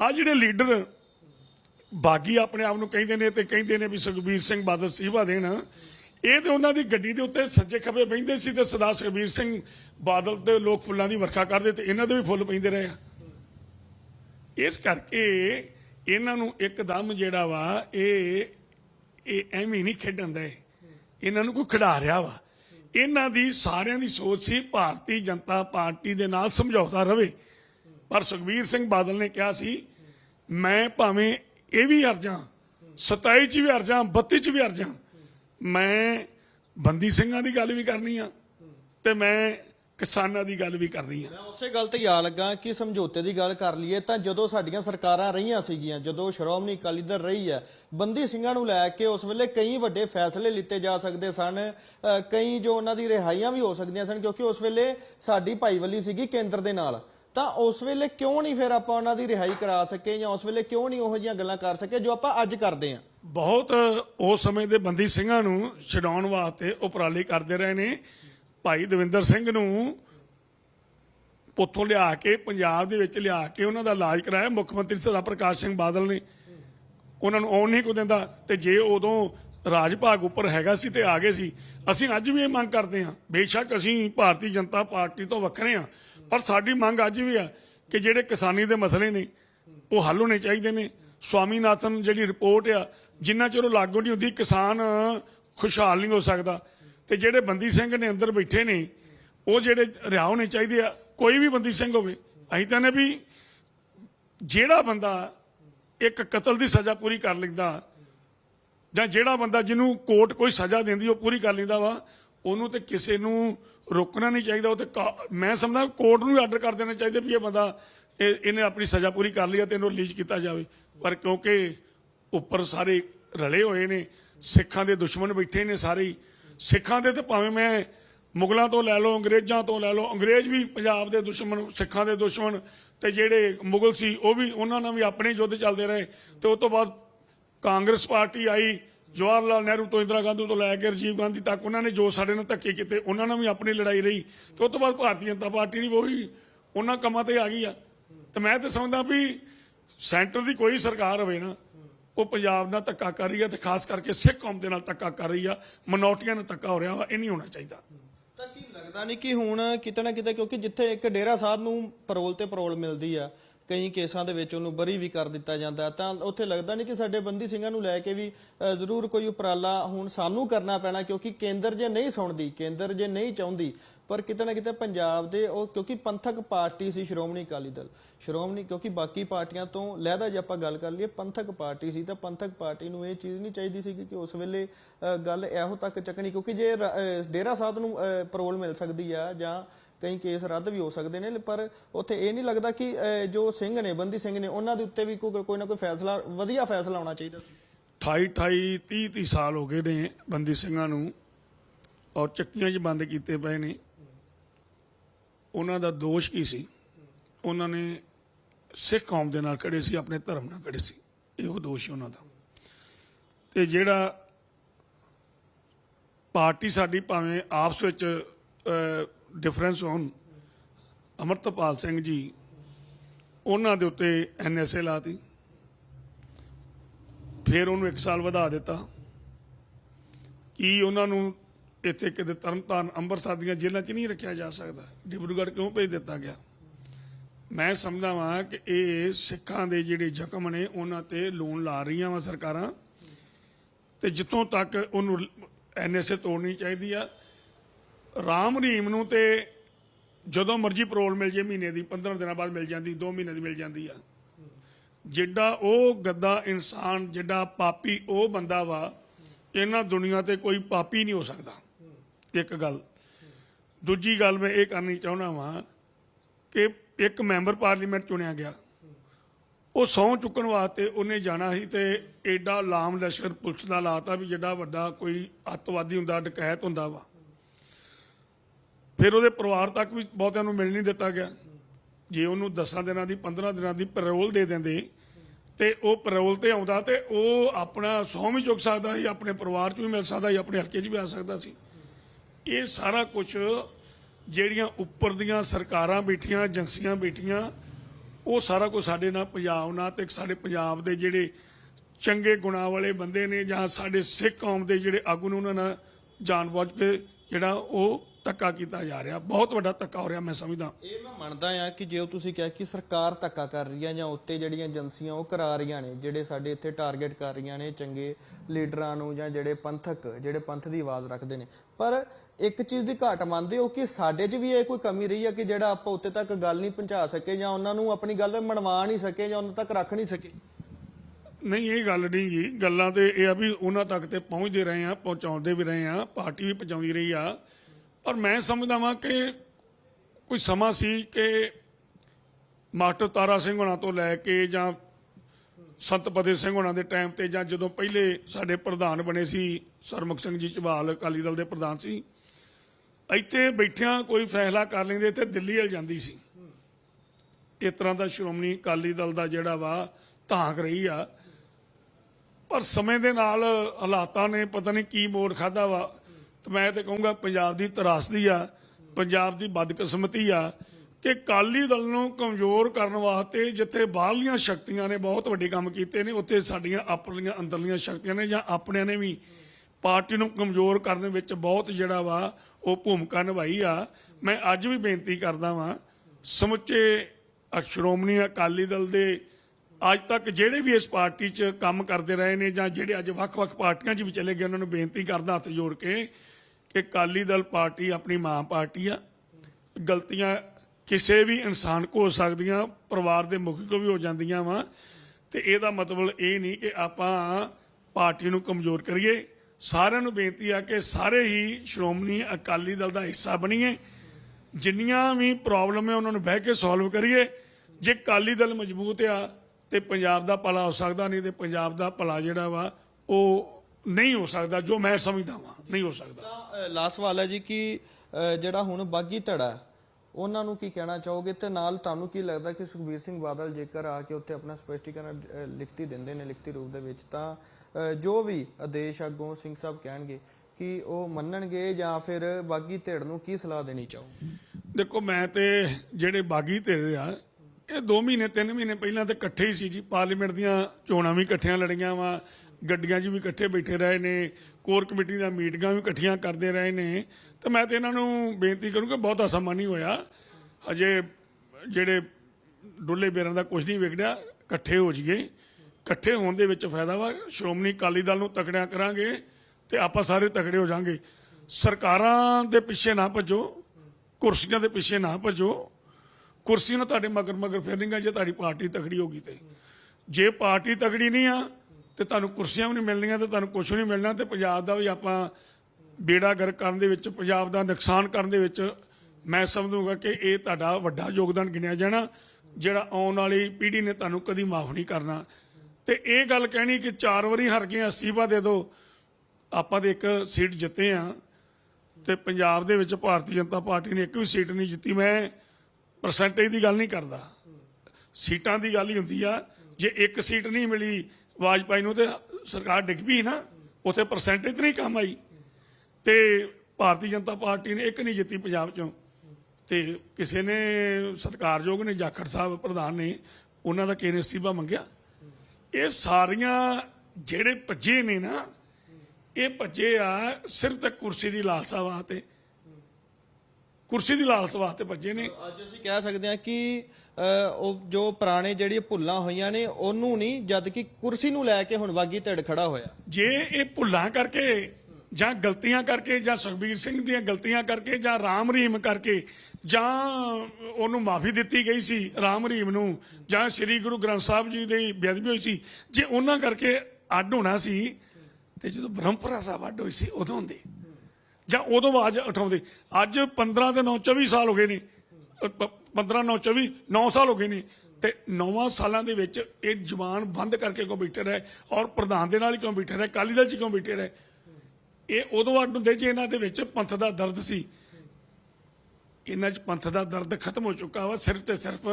ਆ ਜਿਹੜੇ ਲੀਡਰ ਬਾਗੀ ਆਪਣੇ ਆਪ ਨੂੰ ਕਹਿੰਦੇ ਨੇ ਤੇ ਕਹਿੰਦੇ ਨੇ ਵੀ ਸੁਖਬੀਰ ਸਿੰਘ ਬਾਦਲ ਸੇਵਾ ਦੇਣ, ਇਹ ਤੇ ਉਹਨਾਂ ਦੀ ਗੱਡੀ ਦੇ ਉੱਤੇ ਸੱਜੇ ਖੱਬੇ ਬਹਿੰਦੇ ਸੀ ਤੇ ਸਰਦਾਰ ਸੁਖਬੀਰ ਸਿੰਘ ਬਾਦਲ ਦੇ ਲੋਕ ਫੁੱਲਾਂ ਦੀ ਵਰਖਾ ਕਰਦੇ ਤੇ ਇਹਨਾਂ ਦੇ ਵੀ ਫੁੱਲ ਪੈਂਦੇ ਰਹੇ ਆ। ਇਸ ਕਰਕੇ ਇਹਨਾਂ ਨੂੰ ਇੱਕਦਮ ਜਿਹੜਾ ਵਾ, ਇਹ ਇਹ ਐਵੇਂ ਨਹੀਂ ਖੇਡਣ ਦਾ। ਇਹਨਾਂ ਨੂੰ ਕੋਈ ਖਿਡਾ ਰਿਹਾ ਵਾ। ਇਹਨਾਂ ਦੀ ਸਾਰਿਆਂ ਦੀ ਸੋਚ ਸੀ ਭਾਰਤੀ ਜਨਤਾ ਪਾਰਟੀ ਦੇ ਨਾਲ ਸਮਝੌਤਾ ਰਵੇ। ਪਰ ਸੁਖਬੀਰ ਸਿੰਘ ਬਾਦਲ ਨੇ ਕਿਹਾ ਸੀ, ਮੈਂ ਭਾਵੇਂ ਇਹ ਵੀ ਅਰਜਾਂ 27 ਚ ਵੀ ਅਰਜਾਂ 32 ਚ ਵੀ ਅਰਜਾਂ ਮੈਂ ਬੰਦੀ ਸਿੰਘਾਂ ਦੀ ਗੱਲ ਵੀ ਕਰਨੀ ਆ ਤੇ ਮੈਂ ਕਿਸਾਨਾਂ ਦੀ ਗੱਲ ਵੀ ਕਰਨੀ ਆ ਮੈਂ ਉਸੇ ਗੱਲ ਤੇ ਆ ਲੱਗਾ ਕਿ ਸਮਝੌਤੇ ਦੀ ਗੱਲ ਕਰ ਲਈਏ ਤਾਂ ਜਦੋਂ ਸਾਡੀਆਂ ਸਰਕਾਰਾਂ ਰਹੀਆਂ ਸੀਗੀਆਂ ਜਦੋਂ ਸ਼੍ਰੋਮਣੀ ਅਕਾਲੀ ਦਲ ਰਹੀ ਹੈ ਬੰਦੀ ਸਿੰਘਾਂ ਨੂੰ ਲੈ ਕੇ ਉਸ ਵੇਲੇ ਕਈ ਵੱਡੇ ਫੈਸਲੇ ਲਿੱਤੇ ਜਾ ਸਕਦੇ ਸਨ ਅ, ਕਈ ਜੋ ਉਹਨਾਂ ਦੀ ਰਿਹਾਈਆਂ ਵੀ ਹੋ ਸਕਦੀਆਂ ਸਨ ਕਿਉਂਕਿ ਉਸ ਵੇਲੇ ਸਾਡੀ ਭਾਈਵਾਲੀ ਸੀਗੀ ਕੇਂਦਰ ਦੇ ਨਾਲ। ਤਾਂ ਉਸ ਵੇਲੇ ਕਿਉਂ ਨਹੀਂ ਫਿਰ ਆਪਾਂ ਉਹਨਾਂ ਦੀ ਰਿਹਾਈ ਕਰਾ ਸਕੇ ਜਾਂ ਉਸ ਵੇਲੇ ਕਿਉਂ ਨਹੀਂ ਉਹੋ ਜਿਹੀਆਂ ਗੱਲਾਂ ਕਰ ਸਕੇ ਜੋ ਆਪਾਂ ਅੱਜ ਕਰਦੇ ਹਾਂ? ਬਹੁਤ ਉਸ ਸਮੇਂ ਦੇ ਬੰਦੀ ਸਿੰਘਾਂ ਨੂੰ ਛਡਾਉਣ ਵਾਸਤੇ ਉਪਰਾਲੇ ਕਰਦੇ ਰਹੇ ਨੇ। ਭਾਈ ਦਵਿੰਦਰ ਸਿੰਘ ਨੂੰ ਉੱਥੋਂ ਲਿਆ ਕੇ, ਪੰਜਾਬ ਦੇ ਵਿੱਚ ਲਿਆ ਕੇ ਉਹਨਾਂ ਦਾ ਇਲਾਜ ਕਰਾਇਆ। ਮੁੱਖ ਮੰਤਰੀ ਸਰਦਾਰ ਪ੍ਰਕਾਸ਼ ਸਿੰਘ ਬਾਦਲ ਨੇ। ਉਹਨਾਂ ਨੂੰ ਆਉਣ ਨਹੀਂ ਕੋ ਦਿੰਦਾ। ਤੇ ਜੇ ਉਦੋਂ ਰਾਜ ਭਾਗ ਉੱਪਰ ਹੈਗਾ ਸੀ ਤੇ ਆ ਗਏ ਸੀ। ਅਸੀਂ ਅੱਜ ਵੀ ਇਹ ਮੰਗ ਕਰਦੇ ਹਾਂ। ਬੇਸ਼ੱਕ ਅਸੀਂ ਭਾਰਤੀ ਜਨਤਾ ਪਾਰਟੀ ਤੋਂ ਵੱਖਰੇ ਹਾਂ। ਪਰ ਸਾਡੀ ਮੰਗ ਅੱਜ ਵੀ ਆ ਕਿ ਜਿਹੜੇ ਕਿਸਾਨੀ ਦੇ ਮਸਲੇ ਨੇ, ਉਹ ਹੱਲ ਹੋਣੇ ਚਾਹੀਦੇ ਨੇ। ਸਵਾਮੀਨਾਥਨ ਜਿਹੜੀ ਰਿਪੋਰਟ ਆ, ਜਿੰਨਾ ਚਿਰ ਉਹ ਲਾਗੂ ਨਹੀਂ ਹੁੰਦੀ, ਕਿਸਾਨ ਖੁਸ਼ਹਾਲ ਨਹੀਂ ਹੋ ਸਕਦਾ। ਤੇ ਜਿਹੜੇ ਬੰਦੀ ਸਿੰਘ ਨੇ ਅੰਦਰ ਬੈਠੇ ਨੇ, ਉਹ ਜਿਹੜੇ ਰਿਹਾ ਹੋਣੇ ਚਾਹੀਦੇ ਆ, ਕੋਈ ਵੀ ਬੰਦੀ ਸਿੰਘ ਹੋਵੇ, ਅਸੀਂ ਤਾਂ ਨੇ ਵੀ ਜਿਹੜਾ ਬੰਦਾ ਇੱਕ ਕਤਲ ਦੀ ਸਜ਼ਾ ਪੂਰੀ ਕਰ ਲੈਂਦਾ, ਜਾਂ ਜਿਹੜਾ ਬੰਦਾ ਜਿਹਨੂੰ ਕੋਰਟ ਕੋਈ ਸਜ਼ਾ ਦਿੰਦੀ, ਉਹ ਪੂਰੀ ਕਰ ਲੈਂਦਾ ਵਾ, ਉਹਨੂੰ ਤੇ ਕਿਸੇ ਨੂੰ ਰੋਕਣਾ ਨਹੀਂ ਚਾਹੀਦਾ, ਉਹ ਤੇ ਕਾ- ਮੈਂ ਸਮਝਦਾ ਕੋਰਟ ਨੂੰ ਆਰਡਰ ਕਰ ਦੇਣਾ ਚਾਹੀਦਾ ਵੀ ਇਹ ਬੰਦਾ, ਇਹ- ਇਹਨੇ ਆਪਣੀ ਸਜ਼ਾ ਪੂਰੀ ਕਰ ਲਈ ਆ ਤੇ ਇਹਨੂੰ ਰਿਲੀਜ਼ ਕੀਤਾ ਜਾਵੇ ਪਰ ਕਿਉਂਕਿ ਉੱਪਰ ਸਾਰੇ ਰਲੇ ਹੋਏ ਨੇ, ਸਿੱਖਾਂ ਦੇ ਦੁਸ਼ਮਣ ਬੈਠੇ ਨੇ ਸਾਰੇ ਹੀ। ਸਿੱਖਾਂ ਦੇ ਤੇ ਭਾਵੇਂ ਮੈਂ ਮੁਗਲਾਂ ਤੋਂ ਲੈ ਲਓ, ਅੰਗਰੇਜ਼ਾਂ ਤੋਂ ਲੈ ਲਓ, ਅੰਗਰੇਜ਼ ਵੀ ਪੰਜਾਬ ਦੇ ਦੁਸ਼ਮਣ, ਸਿੱਖਾਂ ਦੇ ਦੁਸ਼ਮਣ ਤੇ ਜਿਹੜੇ ਮੁਗਲ ਸੀ, ਉਹ ਵੀ ਉਹਨਾਂ ਨਾਲ ਵੀ ਆਪਣੇ ਯੁੱਧ ਚੱਲਦੇ ਰਹੇ। ਤੇ ਉਸ ਤੋਂ ਬਾਅਦ ਕਾਂਗਰਸ ਪਾਰਟੀ ਆਈ, ਜਵਾਹਰ ਲਾਲ ਨਹਿਰੂ ਤੋਂ ਇੰਦਰਾ ਗਾਂਧੀ ਤੋਂ ਲੈ ਕੇ ਰਾਜੀਵ ਗਾਂਧੀ ਤੱਕ ਉਹਨਾਂ ਨੇ ਜੋ ਸਾਡੇ ਨਾਲ ਧੱਕੇ ਕੀਤੇ, ਉਹਨਾਂ ਨਾਲ ਵੀ ਆਪਣੀ ਲੜਾਈ ਰਹੀ। ਤੇ ਉਸ ਤੋਂ ਬਾਅਦ ਭਾਰਤੀ ਜਨਤਾ ਪਾਰਟੀ ਵੀ ਉਹੀ ਉਹਨਾਂ ਕੰਮਾਂ ਤੇ ਆ ਗਈ ਆ। ਤੇ ਮੈਂ ਤਾਂ ਸਮਝਦਾ ਵੀ ਸੈਂਟਰ ਦੀ ਕੋਈ ਸਰਕਾਰ ਹੋਵੇ ਨਾ ਉਹ ਪੰਜਾਬ ਨਾਲ ਧੱਕਾ ਕਰ ਰਹੀ ਹੈ ਤੇ ਖਾਸ ਕਰਕੇ ਸਿੱਖ ਕੌਮ ਦੇ ਨਾਲ ਧੱਕਾ ਕਰ ਰਹੀ ਆ ਮਨੋਰਟੀਆਂ ਨਾਲ ਧੱਕਾ ਹੋ ਰਿਹਾ ਵਾ, ਇਹ ਨਹੀਂ ਹੋਣਾ ਚਾਹੀਦਾ। ਤਾਂ ਕੀ ਲੱਗਦਾ ਨਹੀਂ ਕਿ ਹੁਣ ਕਿਤੇ ਨਾ ਕਿਤੇ ਕਿਉਂਕਿ ਜਿੱਥੇ ਇੱਕ ਡੇਰਾ ਸਾਹਿਬ ਨੂੰ ਪਰੋਲ ਤੇ ਪਰੋਲ ਮਿਲਦੀ ਆ ਕਈ ਕੇਸਾਂ ਦੇ ਵਿੱਚ ਉਹਨੂੰ ਬਰੀ ਵੀ ਕਰ ਦਿੱਤਾ ਜਾਂਦਾ ਤਾਂ ਉੱਥੇ ਲੱਗਦਾ ਨਹੀਂ ਕਿ ਸਾਡੇ ਬੰਦੀ ਸਿੰਘਾਂ ਨੂੰ ਲੈ ਕੇ ਵੀ ਜ਼ਰੂਰ ਕੋਈ ਉਪਰਾਲਾ ਹੁਣ ਸਾਨੂੰ ਕਰਨਾ ਪੈਣਾ ਕਿਉਂਕਿ ਕੇਂਦਰ ਜੇ ਨਹੀਂ ਸੁਣਦੀ ਕੇਂਦਰ ਜੇ ਨਹੀਂ ਚਾਹੁੰਦੀ ਪਰ ਕਿਤੇ ਨਾ ਕਿਤੇ ਪੰਜਾਬ ਦੇ ਉਹ ਕਿਉਂਕਿ ਪੰਥਕ ਪਾਰਟੀ ਸੀ ਸ਼੍ਰੋਮਣੀ ਅਕਾਲੀ ਦਲ ਸ਼੍ਰੋਮਣੀ ਕਿਉਂਕਿ ਬਾਕੀ ਪਾਰਟੀਆਂ ਤੋਂ ਲਹਿਦਾ ਜੇ ਆਪਾਂ ਗੱਲ ਕਰ ਲਈਏ ਪੰਥਕ ਪਾਰਟੀ ਸੀ ਤਾਂ ਪੰਥਕ ਪਾਰਟੀ ਨੂੰ ਇਹ ਚੀਜ਼ ਨਹੀਂ ਚਾਹੀਦੀ ਸੀ ਕਿ ਉਸ ਵੇਲੇ ਅ, ਗੱਲ ਇਹੋ ਤੱਕ ਚੱਕਣੀ ਕਿਉਂਕਿ ਜੇ ਡੇਰਾ ਸਾਹਿਬ ਨੂੰ ਅ, ਪਰੋਲ ਮਿਲ ਸਕਦੀ ਆ ਜਾਂ ਕਈ ਕੇਸ ਰੱਦ ਵੀ ਹੋ ਸਕਦੇ ਨੇ, ਪਰ ਉੱਥੇ ਇਹ ਨਹੀਂ ਲੱਗਦਾ ਕਿ ਜੋ ਸਿੰਘ ਨੇ, ਬੰਦੀ ਸਿੰਘ ਨੇ, ਉਹਨਾਂ ਦੇ ਉੱਤੇ ਵੀ ਕੋਈ ਨਾ ਕੋਈ ਫੈਸਲਾ, ਵਧੀਆ ਫੈਸਲਾ ਆਉਣਾ ਚਾਹੀਦਾ ਸੀ। 28 28 30 ਸਾਲ ਹੋ ਗਏ ਨੇ ਬੰਦੀ ਸਿੰਘਾਂ ਨੂੰ, ਔਰ ਚੱਕੀਆਂ 'ਚ ਬੰਦ ਕੀਤੇ ਪਏ ਨੇ। ਉਹਨਾਂ ਦਾ ਦੋਸ਼ ਕੀ ਸੀ? ਉਹਨਾਂ ਨੇ ਸਿੱਖ ਕੌਮ ਦੇ ਨਾਲ ਖੜੇ ਸੀ, ਆਪਣੇ ਧਰਮ ਨਾਲ ਖੜੇ ਸੀ। ਇਹੋ ਦੋਸ਼ ਉਹਨਾਂ ਦਾ। ਤੇ ਜਿਹੜਾ ਪਾਰਟੀ ਸਾਡੀ ਭਾਵੇਂ ਆਪਸ ਵਿੱਚ ਡਿਫਰੈਂਸ ਹੋਣ। ਅਮਰਤਪਾਲ ਸਿੰਘ ਜੀ, ਉਹਨਾਂ ਦੇ ਉੱਤੇ ਐਨਐਸਏ ਲਾਤੀ ਫਿਰ ਉਹਨੂੰ 1 ਸਾਲ ਵਧਾ ਦਿੱਤਾ। ਕੀ ਉਹਨਾਂ ਨੂੰ ਇੱਥੇ ਕਿਤੇ ਤਰਨਤਾਰਨ, ਅੰਮ੍ਰਿਤਸਰ ਦੀਆਂ ਜੇਲ੍ਹਾਂ 'ਚ ਨਹੀਂ ਰੱਖਿਆ ਜਾ ਸਕਦਾ? ਡਿਬਰੂਗੜ੍ਹ ਕਿਉਂ ਭੇਜ ਦਿੱਤਾ ਗਿਆ? ਮੈਂ ਸਮਝਦਾ ਵਾਂ ਕਿ ਇਹ ਸਿੱਖਾਂ ਦੇ ਜਿਹੜੇ ਜ਼ਖਮ ਨੇ, ਉਹਨਾਂ ਤੇ ਲੋਨ ਲਾ ਰਹੀਆਂ ਵਾ ਸਰਕਾਰਾਂ। ਤੇ ਜਿੱਥੋਂ ਤੱਕ ਉਹਨੂੰ ਐਨਐਸਏ ਤੋੜਨੀ ਚਾਹੀਦੀ ਆ ਰਾਮ ਰਹੀਮ ਨੂੰ ਤੇ ਜਦੋਂ ਮਰਜ਼ੀ ਪਰੋਲ ਮਿਲ ਜੇ ਮਹੀਨੇ ਦੀ 15 ਦਿਨਾਂ ਬਾਅਦ ਮਿਲ ਜਾਂਦੀ 2 ਮਹੀਨੇ ਦੀ ਮਿਲ ਜਾਂਦੀ ਆ। ਜਿੱਡਾ ਉਹ ਗੱਦਾ ਇਨਸਾਨ, ਜਿੱਡਾ ਪਾਪੀ ਉਹ ਬੰਦਾ ਵਾ, ਇਹਨਾਂ ਦੁਨੀਆ ਤੇ ਕੋਈ ਪਾਪੀ ਨਹੀਂ ਹੋ ਸਕਦਾ। ਇੱਕ ਗੱਲ। ਦੂਜੀ ਗੱਲ ਮੈਂ ਇਹ ਕਰਨੀ ਚਾਹੁੰਦਾ ਵਾਂ ਕਿ ਇੱਕ ਮੈਂਬਰ ਪਾਰਲੀਮੈਂਟ ਚੁਣਿਆ ਗਿਆ। ਉਹ ਸਹੁੰ ਚੁੱਕਣ ਵਾਸਤੇ ਉਹਨੇ ਜਾਣਾ ਸੀ ਤੇ ਐਡਾ ਲਾਮ ਲਸ਼ਕਰ ਪੁਲਿਸ ਦਾ ਲਾਤਾ ਵੀ ਜਿਹੜਾ ਵੱਡਾ ਕੋਈ ਅੱਤਵਾਦੀ ਹੁੰਦਾ, ਡਕੈਤ ਹੁੰਦਾ ਵਾ। ਫਿਰ ਉਹਦੇ ਪਰਿਵਾਰ ਤੱਕ ਵੀ ਬਹੁਤਿਆਂ ਨੂੰ ਮਿਲ ਨਹੀਂ ਦਿੱਤਾ ਗਿਆ। ਜੇ ਉਹਨੂੰ 10 ਦਿਨਾਂ ਦੀ 15 ਦਿਨਾਂ ਦੀ ਪੈਰੋਲ ਦੇ ਦਿੰਦੇ ਤੇ ਉਹ ਪੈਰੋਲ ਤੇ ਆਉਂਦਾ ਤੇ ਉਹ ਆਪਣਾ ਸਹੁੰ ਵੀ ਚੁੱਕ ਸਕਦਾ ਸੀ, ਆਪਣੇ ਪਰਿਵਾਰ 'ਚ ਵੀ ਮਿਲ ਸਕਦਾ ਸੀ, ਆਪਣੇ ਹਲਕੇ 'ਚ ਵੀ ਆ ਸਕਦਾ ਸੀ। ਇਹ ਸਾਰਾ ਕੁਝ ਜਿਹੜੀਆਂ ਉੱਪਰ ਦੀਆਂ ਸਰਕਾਰਾਂ ਬੈਠੀਆਂ, ਏਜੰਸੀਆਂ ਬੈਠੀਆਂ, ਉਹ ਸਾਰਾ ਕੁਝ ਸਾਡੇ ਨਾਲ ਪੰਜਾਬ ਨਾਲ ਤੇ ਸਾਡੇ ਪੰਜਾਬ ਦੇ ਜਿਹੜੇ ਚੰਗੇ ਗੁਣਾ ਵਾਲੇ ਬੰਦੇ ਨੇ ਜਾਂ ਸਾਡੇ ਸਿੱਖ ਕੌਮ ਦੇ ਜਿਹੜੇ ਆਗੂ ਨੇ, ਉਹਨਾਂ ਨਾਲ ਜਾਣਬੁੱਝ ਕੇ ਜਿਹੜਾ ਉਹ ਧੱਕਾ ਕੀਤਾ ਜਾ ਰਿਹਾ, ਬਹੁਤ ਵੱਡਾ ਧੱਕਾ ਹੋ ਰਿਹਾ ਮੈਂ ਸਮਝਦਾ। ਇਹ ਮੈਂ ਮੰਨਦਾ ਆ ਕਿ ਜੇ ਤੁਸੀਂ ਕਿਹਾ ਕਿ ਸਰਕਾਰ ਧੱਕਾ ਕਰ ਰਹੀ ਹੈ ਜਾਂ ਉੱਤੇ ਜਿਹੜੀਆਂ ਏਜੰਸੀਆਂ ਉਹ ਕਰਾ ਰਹੀਆਂ ਨੇ, ਜਿਹੜੇ ਸਾਡੇ ਇੱਥੇ ਟਾਰਗੇਟ ਕਰ ਰਹੀਆਂ ਨੇ ਚੰਗੇ ਲੀਡਰਾਂ ਨੂੰ ਜਾਂ ਜਿਹੜੇ ਪੰਥਕ, ਜਿਹੜੇ ਪੰਥ ਦੀ ਆਵਾਜ਼ ਰੱਖਦੇ ਨੇ। ਪਰ ਇੱਕ ਚੀਜ਼ ਦੀ ਘਾਟ ਮੰਨਦੇ ਹੋ ਕਿ ਸਾਡੇ 'ਚ ਵੀ ਇਹ ਕੋਈ ਕਮੀ ਰਹੀ ਹੈ ਕਿ ਜਿਹੜਾ ਆਪਾਂ ਉੱਤੇ ਤੱਕ ਗੱਲ ਨਹੀਂ ਪਹੁੰਚਾ ਸਕੇ ਜਾਂ ਉਹਨਾਂ ਨੂੰ ਆਪਣੀ ਗੱਲ ਮਨਵਾ ਨਹੀਂ ਸਕੇ ਜਾਂ ਉਹਨਾਂ ਤੱਕ ਰੱਖ ਨਹੀਂ ਸਕੇ? ਨਹੀਂ, ਇਹ ਗੱਲ ਨਹੀਂ ਜੀ। ਗੱਲਾਂ ਤੇ ਇਹ ਆ ਵੀ ਉਹਨਾਂ ਤੱਕ ਤੇ ਪਹੁੰਚਦੇ ਰਹੇ ਆ, ਪਹੁੰਚਾਉਂਦੇ ਵੀ ਰਹੇ ਆ, ਪਾਰਟੀ ਵੀ ਪਹੁੰਚਾਉਂਦੀ ਰਹੀ ਆ। ਪਰ ਮੈਂ ਸਮਝਦਾ ਵਾਂ ਕਿ ਕੋਈ ਸਮਾਂ ਸੀ ਕਿ ਮਾਸਟਰ ਤਾਰਾ ਸਿੰਘ ਹੋਣਾ ਤੋਂ ਲੈ ਕੇ ਜਾਂ ਸੰਤ ਫਤਿਹ ਸਿੰਘ ਹੋਣਾ ਦੇ ਟਾਈਮ ਤੇ ਜਾਂ ਜਦੋਂ ਪਹਿਲੇ ਸਾਡੇ ਪ੍ਰਧਾਨ ਬਣੇ ਸੀ ਸਰਮੁਖ ਸਿੰਘ ਜੀ ਝਬਾਲ ਅਕਾਲੀ ਦਲ ਦੇ ਪ੍ਰਧਾਨ ਸੀ, ਇੱਥੇ ਬੈਠਿਆਂ ਕੋਈ ਫੈਸਲਾ ਕਰ ਲੈਂਦੇ ਇੱਥੇ ਦਿੱਲੀ ਵੱਲ ਜਾਂਦੀ ਸੀ। ਇਸ ਤਰ੍ਹਾਂ ਦਾ ਸ਼੍ਰੋਮਣੀ ਅਕਾਲੀ ਦਲ ਦਾ ਜਿਹੜਾ ਵਾ, ਧਾਕ ਰਹੀ ਆ। ਪਰ ਸਮੇਂ ਦੇ ਨਾਲ ਹਾਲਾਤਾਂ ਨੇ ਪਤਾ ਨਹੀਂ ਕੀ ਮੋੜ ਖਾਦਾ ਵਾ। ਤੇ ਮੈਂ ਤੇ ਕਹੂੰਗਾ ਪੰਜਾਬ ਦੀ ਤਰਾਸਦੀ ਆ, ਪੰਜਾਬ ਦੀ ਬਦਕਿਸਮਤੀ ਆ ਕਿ ਕਾਲੀ ਦਲ ਨੂੰ ਕਮਜ਼ੋਰ ਕਰਨ ਵਾਸਤੇ ਜਿੱਥੇ ਬਾਹਰਲੀਆਂ ਸ਼ਕਤੀਆਂ ਨੇ ਬਹੁਤ ਵੱਡੇ ਕੰਮ ਕੀਤੇ ਨੇ, ਉੱਥੇ ਸਾਡੀਆਂ ਆਪਣੀਆਂ ਅੰਦਰਲੀਆਂ ਸ਼ਕਤੀਆਂ ਨੇ ਜਾਂ ਆਪਣਿਆਂ ਨੇ ਵੀ ਪਾਰਟੀ ਨੂੰ ਕਮਜ਼ੋਰ ਕਰਨ ਵਿੱਚ ਬਹੁਤ ਜਿਹੜਾ ਵਾ ਉਹ ਭੂਮਿਕਾ ਨਿਭਾਈ ਆ। ਮੈਂ ਅੱਜ ਵੀ ਬੇਨਤੀ ਕਰਦਾ ਵਾਂ, ਸਮੁੱਚੇ ਸ਼੍ਰੋਮਣੀ ਅਕਾਲੀ ਦਲ ਦੇ ਅੱਜ ਤੱਕ ਜਿਹੜੇ ਵੀ ਇਸ ਪਾਰਟੀ 'ਚ ਕੰਮ ਕਰਦੇ ਰਹੇ ਨੇ ਜਾਂ ਜਿਹੜੇ ਅੱਜ ਵੱਖ-ਵੱਖ ਪਾਰਟੀਆਂ 'ਚ ਵੀ ਚਲੇ ਗਏ, ਉਹਨਾਂ ਨੂੰ ਬੇਨਤੀ ਕਰਦਾ ਹੱਥ ਜੋੜ ਕੇ ਕਿ ਅਕਾਲੀ ਦਲ ਪਾਰਟੀ ਆਪਣੀ ਮਾਂ ਪਾਰਟੀ ਆ। ਗਲਤੀਆਂ ਕਿਸੇ ਵੀ ਇਨਸਾਨ ਕੋ ਹੋ ਸਕਦੀਆਂ, ਪਰਿਵਾਰ ਦੇ ਮੁਖੀ ਕੋ ਵੀ ਹੋ ਜਾਂਦੀਆਂ ਵਾ। ਤੇ ਇਹਦਾ ਮਤਲਬ ਇਹ ਨਹੀਂ ਕਿ ਆਪਾਂ ਪਾਰਟੀ ਨੂੰ ਕਮਜ਼ੋਰ ਕਰੀਏ। ਸਾਰਿਆਂ ਨੂੰ ਬੇਨਤੀ ਆ ਕਿ ਸਾਰੇ ਹੀ ਸ਼੍ਰੋਮਣੀ ਅਕਾਲੀ ਦਲ ਦਾ ਹਿੱਸਾ ਬਣੀਏ। ਜਿੰਨੀਆਂ ਵੀ ਪ੍ਰੋਬਲਮ ਹੈ ਉਹਨਾਂ ਨੂੰ ਬਹਿ ਕੇ ਸੋਲਵ ਕਰੀਏ। ਜੇ ਅਕਾਲੀ ਦਲ ਮਜ਼ਬੂਤ ਆ ਤੇ ਪੰਜਾਬ ਦਾ ਭਲਾ ਹੋ ਸਕਦਾ ਨਹੀਂ ਤੇ ਪੰਜਾਬ ਦਾ ਭਲਾ ਜਿਹੜਾ ਵਾ ਉਹ ਨਹੀਂ ਹੋ ਸਕਦਾ ਜੋ ਮੈਂ ਸਮਝਦਾ ਵਾਂ ਨਹੀਂ ਹੋ ਸਕਦਾ। ਲਾਸਟ ਸਵਾਲ ਹੈ ਜੀ ਕਿ ਜਿਹੜਾ ਹੁਣ ਬਾਗੀ ਧੜਾ ਉਹਨਾਂ ਨੂੰ ਕੀ ਕਹਿਣਾ ਚਾਹੋਗੇ ਤੇ ਨਾਲ ਤੁਹਾਨੂੰ ਕੀ ਲੱਗਦਾ ਕਿ ਸੁਖਬੀਰ ਸਿੰਘ ਬਾਦਲ ਜੇਕਰ ਆ ਕੇ ਉੱਥੇ ਆਪਣਾ ਸਪਸ਼ਟੀਕਰਨ ਲਿਖਤੀ ਦਿੰਦੇ ਨੇ ਲਿਖਤੀ ਰੂਪ ਦੇ ਵਿੱਚ ਤਾਂ ਜੋ ਵੀ ਆਦੇਸ਼ ਅੱਗੋਂ ਸਿੰਘ ਸਾਹਿਬ ਕਹਿਣਗੇ ਕਿ ਉਹ ਮੰਨਣਗੇ ਜਾਂ ਫਿਰ ਬਾਗੀ ਧਿੜ ਨੂੰ ਕੀ ਸਲਾਹ ਦੇਣੀ ਚਾਹੋ ਦੇਖੋ ਮੈਂ ਤੇ ਜਿਹੜੇ ਬਾਗੀ ਧਿਰ ਆ ਇਹ 2 ਮਹੀਨੇ 3 ਮਹੀਨੇ ਪਹਿਲਾਂ ਤਾਂ ਇਕੱਠੇ ਹੀ ਸੀ ਜੀ। ਪਾਰਲੀਮੈਂਟ ਦੀਆਂ ਚੋਣਾਂ ਵੀ ਇਕੱਠੀਆਂ ਲੜੀਆਂ ਵਾ, ਗੱਡੀਆਂ 'ਚ ਵੀ ਇਕੱਠੇ ਬੈਠੇ ਰਹੇ ਨੇ, ਕੋਰ ਕਮੇਟੀ ਦੀਆਂ ਮੀਟਿੰਗਾਂ ਵੀ ਇਕੱਠੀਆਂ ਕਰਦੇ ਰਹੇ ਨੇ। ਤਾਂ ਮੈਂ ਤੇ ਇਹਨਾਂ ਨੂੰ ਬੇਨਤੀ ਕਰੂੰਗਾ, ਬਹੁਤਾ ਸਮਾਂ ਨਹੀਂ ਹੋਇਆ। ਹਜੇ ਜਿਹੜੇ ਡੁੱਲੇ ਬੇਰਾਂ ਦਾ ਕੁਝ ਨਹੀਂ ਵਿਗੜਿਆ, ਇਕੱਠੇ ਹੋ ਜਾਈਏ। ਇਕੱਠੇ ਹੋਣ ਦੇ ਵਿੱਚ ਫਾਇਦਾ ਵਾ, ਸ਼੍ਰੋਮਣੀ ਅਕਾਲੀ ਦਲ ਨੂੰ ਤਕੜਿਆ ਕਰਾਂਗੇ ਤੇ ਆਪਾਂ ਸਾਰੇ ਤਕੜੇ ਹੋ ਜਾਾਂਗੇ। ਸਰਕਾਰਾਂ ਦੇ ਪਿੱਛੇ ਨਾ ਭੱਜੋ, ਕੁਰਸੀਆਂ ਦੇ ਪਿੱਛੇ ਨਾ ਭੱਜੋ ਕੁਰਸੀ ਨੂੰ ਤੁਹਾਡੇ ਮਗਰ ਮਗਰ ਫਿਰਨਗੀਆਂ ਜੇ ਤੁਹਾਡੀ ਪਾਰਟੀ ਤਕੜੀ ਹੋਗੀ ਤੇ। ਜੇ ਪਾਰਟੀ ਤਕੜੀ ਨਹੀਂ ਆ, ਤੇ ਤੁਹਾਨੂੰ ਕੁਰਸੀਆਂ ਵੀ ਨਹੀਂ ਮਿਲਣੀਆਂ ਤੇ ਤੁਹਾਨੂੰ ਕੁਝ ਨਹੀਂ ਮਿਲਣਾ ਤੇ ਪੰਜਾਬ ਦਾ ਵੀ ਆਪਾਂ ਬੇੜਾ ਗਰ ਕਰਨ ਦੇ ਵਿੱਚ, ਪੰਜਾਬ ਦਾ ਨੁਕਸਾਨ ਕਰਨ ਦੇ ਵਿੱਚ ਮੈਂ ਸਮਝੂਗਾ ਕਿ ਇਹ ਤੁਹਾਡਾ ਵੱਡਾ ਯੋਗਦਾਨ ਗਿਣਿਆ ਜਾਣਾ, ਜਿਹੜਾ ਆਉਣ ਵਾਲੀ ਪੀੜ੍ਹੀ ਨੇ ਤੁਹਾਨੂੰ ਕਦੀ ਮਾਫ ਨਹੀਂ ਕਰਨਾ। ਤੇ ਇਹ ਗੱਲ ਕਹਿਣੀ ਕਿ ਚਾਰ ਵਾਰੀ ਹਾਰ ਗਏ ਅਸਤੀਫਾ ਦੇ ਦਿਓ, ਆਪਾਂ ਤੇ ਇੱਕ ਸੀਟ ਜਿੱਤੇ ਆ। ਤੇ ਪੰਜਾਬ ਦੇ ਵਿੱਚ ਭਾਰਤੀ ਜਨਤਾ ਪਾਰਟੀ ਨੇ ਇੱਕ ਵੀ ਸੀਟ ਨਹੀਂ ਜਿੱਤੀ। ਮੈਂ ਪਰਸੈਂਟੇਜ ਦੀ ਗੱਲ ਨਹੀਂ ਕਰਦਾ। ਸੀਟਾਂ ਦੀ ਗੱਲ ਹੀ ਹੁੰਦੀ ਆ। ਜੇ ਇੱਕ ਸੀਟ ਨਹੀਂ ਮਿਲੀ ਵਾਜਪਾਈ ਨੂੰ ਤੇ ਸਰਕਾਰ ਡਿੱਗ ਪਈ ਨਾ, ਉੱਥੇ ਪਰਸੈਂਟੇਜ ਨਹੀਂ ਕੰਮ ਆਈ। ਤੇ ਭਾਰਤੀ ਜਨਤਾ ਪਾਰਟੀ ਨੇ ਇੱਕ ਨਹੀਂ ਜਿੱਤੀ ਪੰਜਾਬ ਚੋਂ। ਤੇ ਕਿਸੇ ਨੇ ਸਤਿਕਾਰਯੋਗ ਨੇ, ਜਾਖੜ ਸਾਹਿਬ ਪ੍ਰਧਾਨ ਨੇ, ਉਹਨਾਂ ਦਾ ਕਿਹਨੇ ਅਸਤੀਫਾ ਮੰਗਿਆ। ਇਹ ਸਾਰੀਆਂ ਜਿਹੜੇ ਭੱਜੇ ਨੇ ਨਾ, ਇਹ ਭੱਜੇ ਆ ਸਿਰਫ ਤੇ ਕੁਰਸੀ ਦੀ ਲਾਲਸਾ ਵਾਸਤੇ। ਕੁਰਸੀ ਦੀ ਲਾਲਸਾ ਵਾਸਤੇ ਭੱਜੇ ਨੇ। ਅੱਜ ਅਸੀਂ ਕਹਿ ਸਕਦੇ ਹਾਂ ਕਿ ਉਹ ਜੋ ਪੁਰਾਣੇ ਜਿਹੜੀਆਂ ਭੁੱਲਾਂ ਹੋਈਆਂ ਨੇ ਉਹਨੂੰ ਨਹੀਂ ਜਦ ਕਿ ਕੁਰਸੀ ਨੂੰ ਲੈ ਕੇ ਹੁਣ ਬਾਗੀ ਧੜ ਖੜਾ ਹੋਇਆ। ਜੇ ਇਹ ਭੁੱਲਾਂ ਕਰਕੇ ਜਾਂ ਗਲਤੀਆਂ ਕਰਕੇ ਜਾਂ ਸੁਖਬੀਰ ਸਿੰਘ ਦੀਆਂ ਗਲਤੀਆਂ ਕਰਕੇ ਜਾਂ ਰਾਮ ਰਹੀਮ ਕਰਕੇ ਜਾਂ ਉਹਨੂੰ ਮਾਫੀ ਦਿੱਤੀ ਗਈ ਸੀ ਰਾਮ ਰਹੀਮ ਨੂੰ ਜਾਂ ਸ੍ਰੀ ਗੁਰੂ ਗ੍ਰੰਥ ਸਾਹਿਬ ਜੀ ਦੀ ਬੇਅਦਬੀ ਹੋਈ ਸੀ ਜੇ ਉਹਨਾਂ ਕਰਕੇ ਅੱਡ ਹੋਣਾ ਸੀ ਤੇ ਜਦੋਂ ਬ੍ਰਹਮਪੁਰਾ ਸਾਹਿਬ ਅੱਡ ਹੋਈ ਸੀ ਉਦੋਂ ਹੁੰਦੇ ਜਾਂ ਉਦੋਂ ਆਵਾਜ਼ ਉਠਾਉਂਦੇ। ਅੱਜ 15 ਤੇ 9 24 ਸਾਲ ਹੋ ਗਏ ਨੇ। ਅ, ਪ- 15 9 24 9 ਸਾਲ ਹੋ ਗਏ ਨੇ। ਤੇ 9 ਸਾਲਾਂ ਦੇ ਵਿੱਚ ਇਹ ਜਵਾਨ ਬੰਦ ਕਰਕੇ ਕਿਉਂ ਬੈਠੇ ਰਹੇ? ਔਰ ਪ੍ਰਧਾਨ ਦੇ ਨਾਲ ਹੀ ਕਿਉਂ ਬੈਠੇ ਰਹੇ? ਅਕਾਲੀ ਦਲ ਚ ਕਿਉਂ ਬੈਠੇ ਰਹੇ? ਇਹ ਉਦੋਂ ਅੱਡ ਹੁੰਦੇ ਜੇ ਇਹਨਾਂ ਦੇ ਵਿੱਚ ਪੰਥ ਦਾ ਦਰਦ ਸੀ। ਇਹਨਾਂ 'ਚ ਪੰਥ ਦਾ ਦਰਦ ਖਤਮ ਹੋ ਚੁੱਕਾ ਵਾ। ਸਿਰਫ ਤੇ ਸਿਰਫ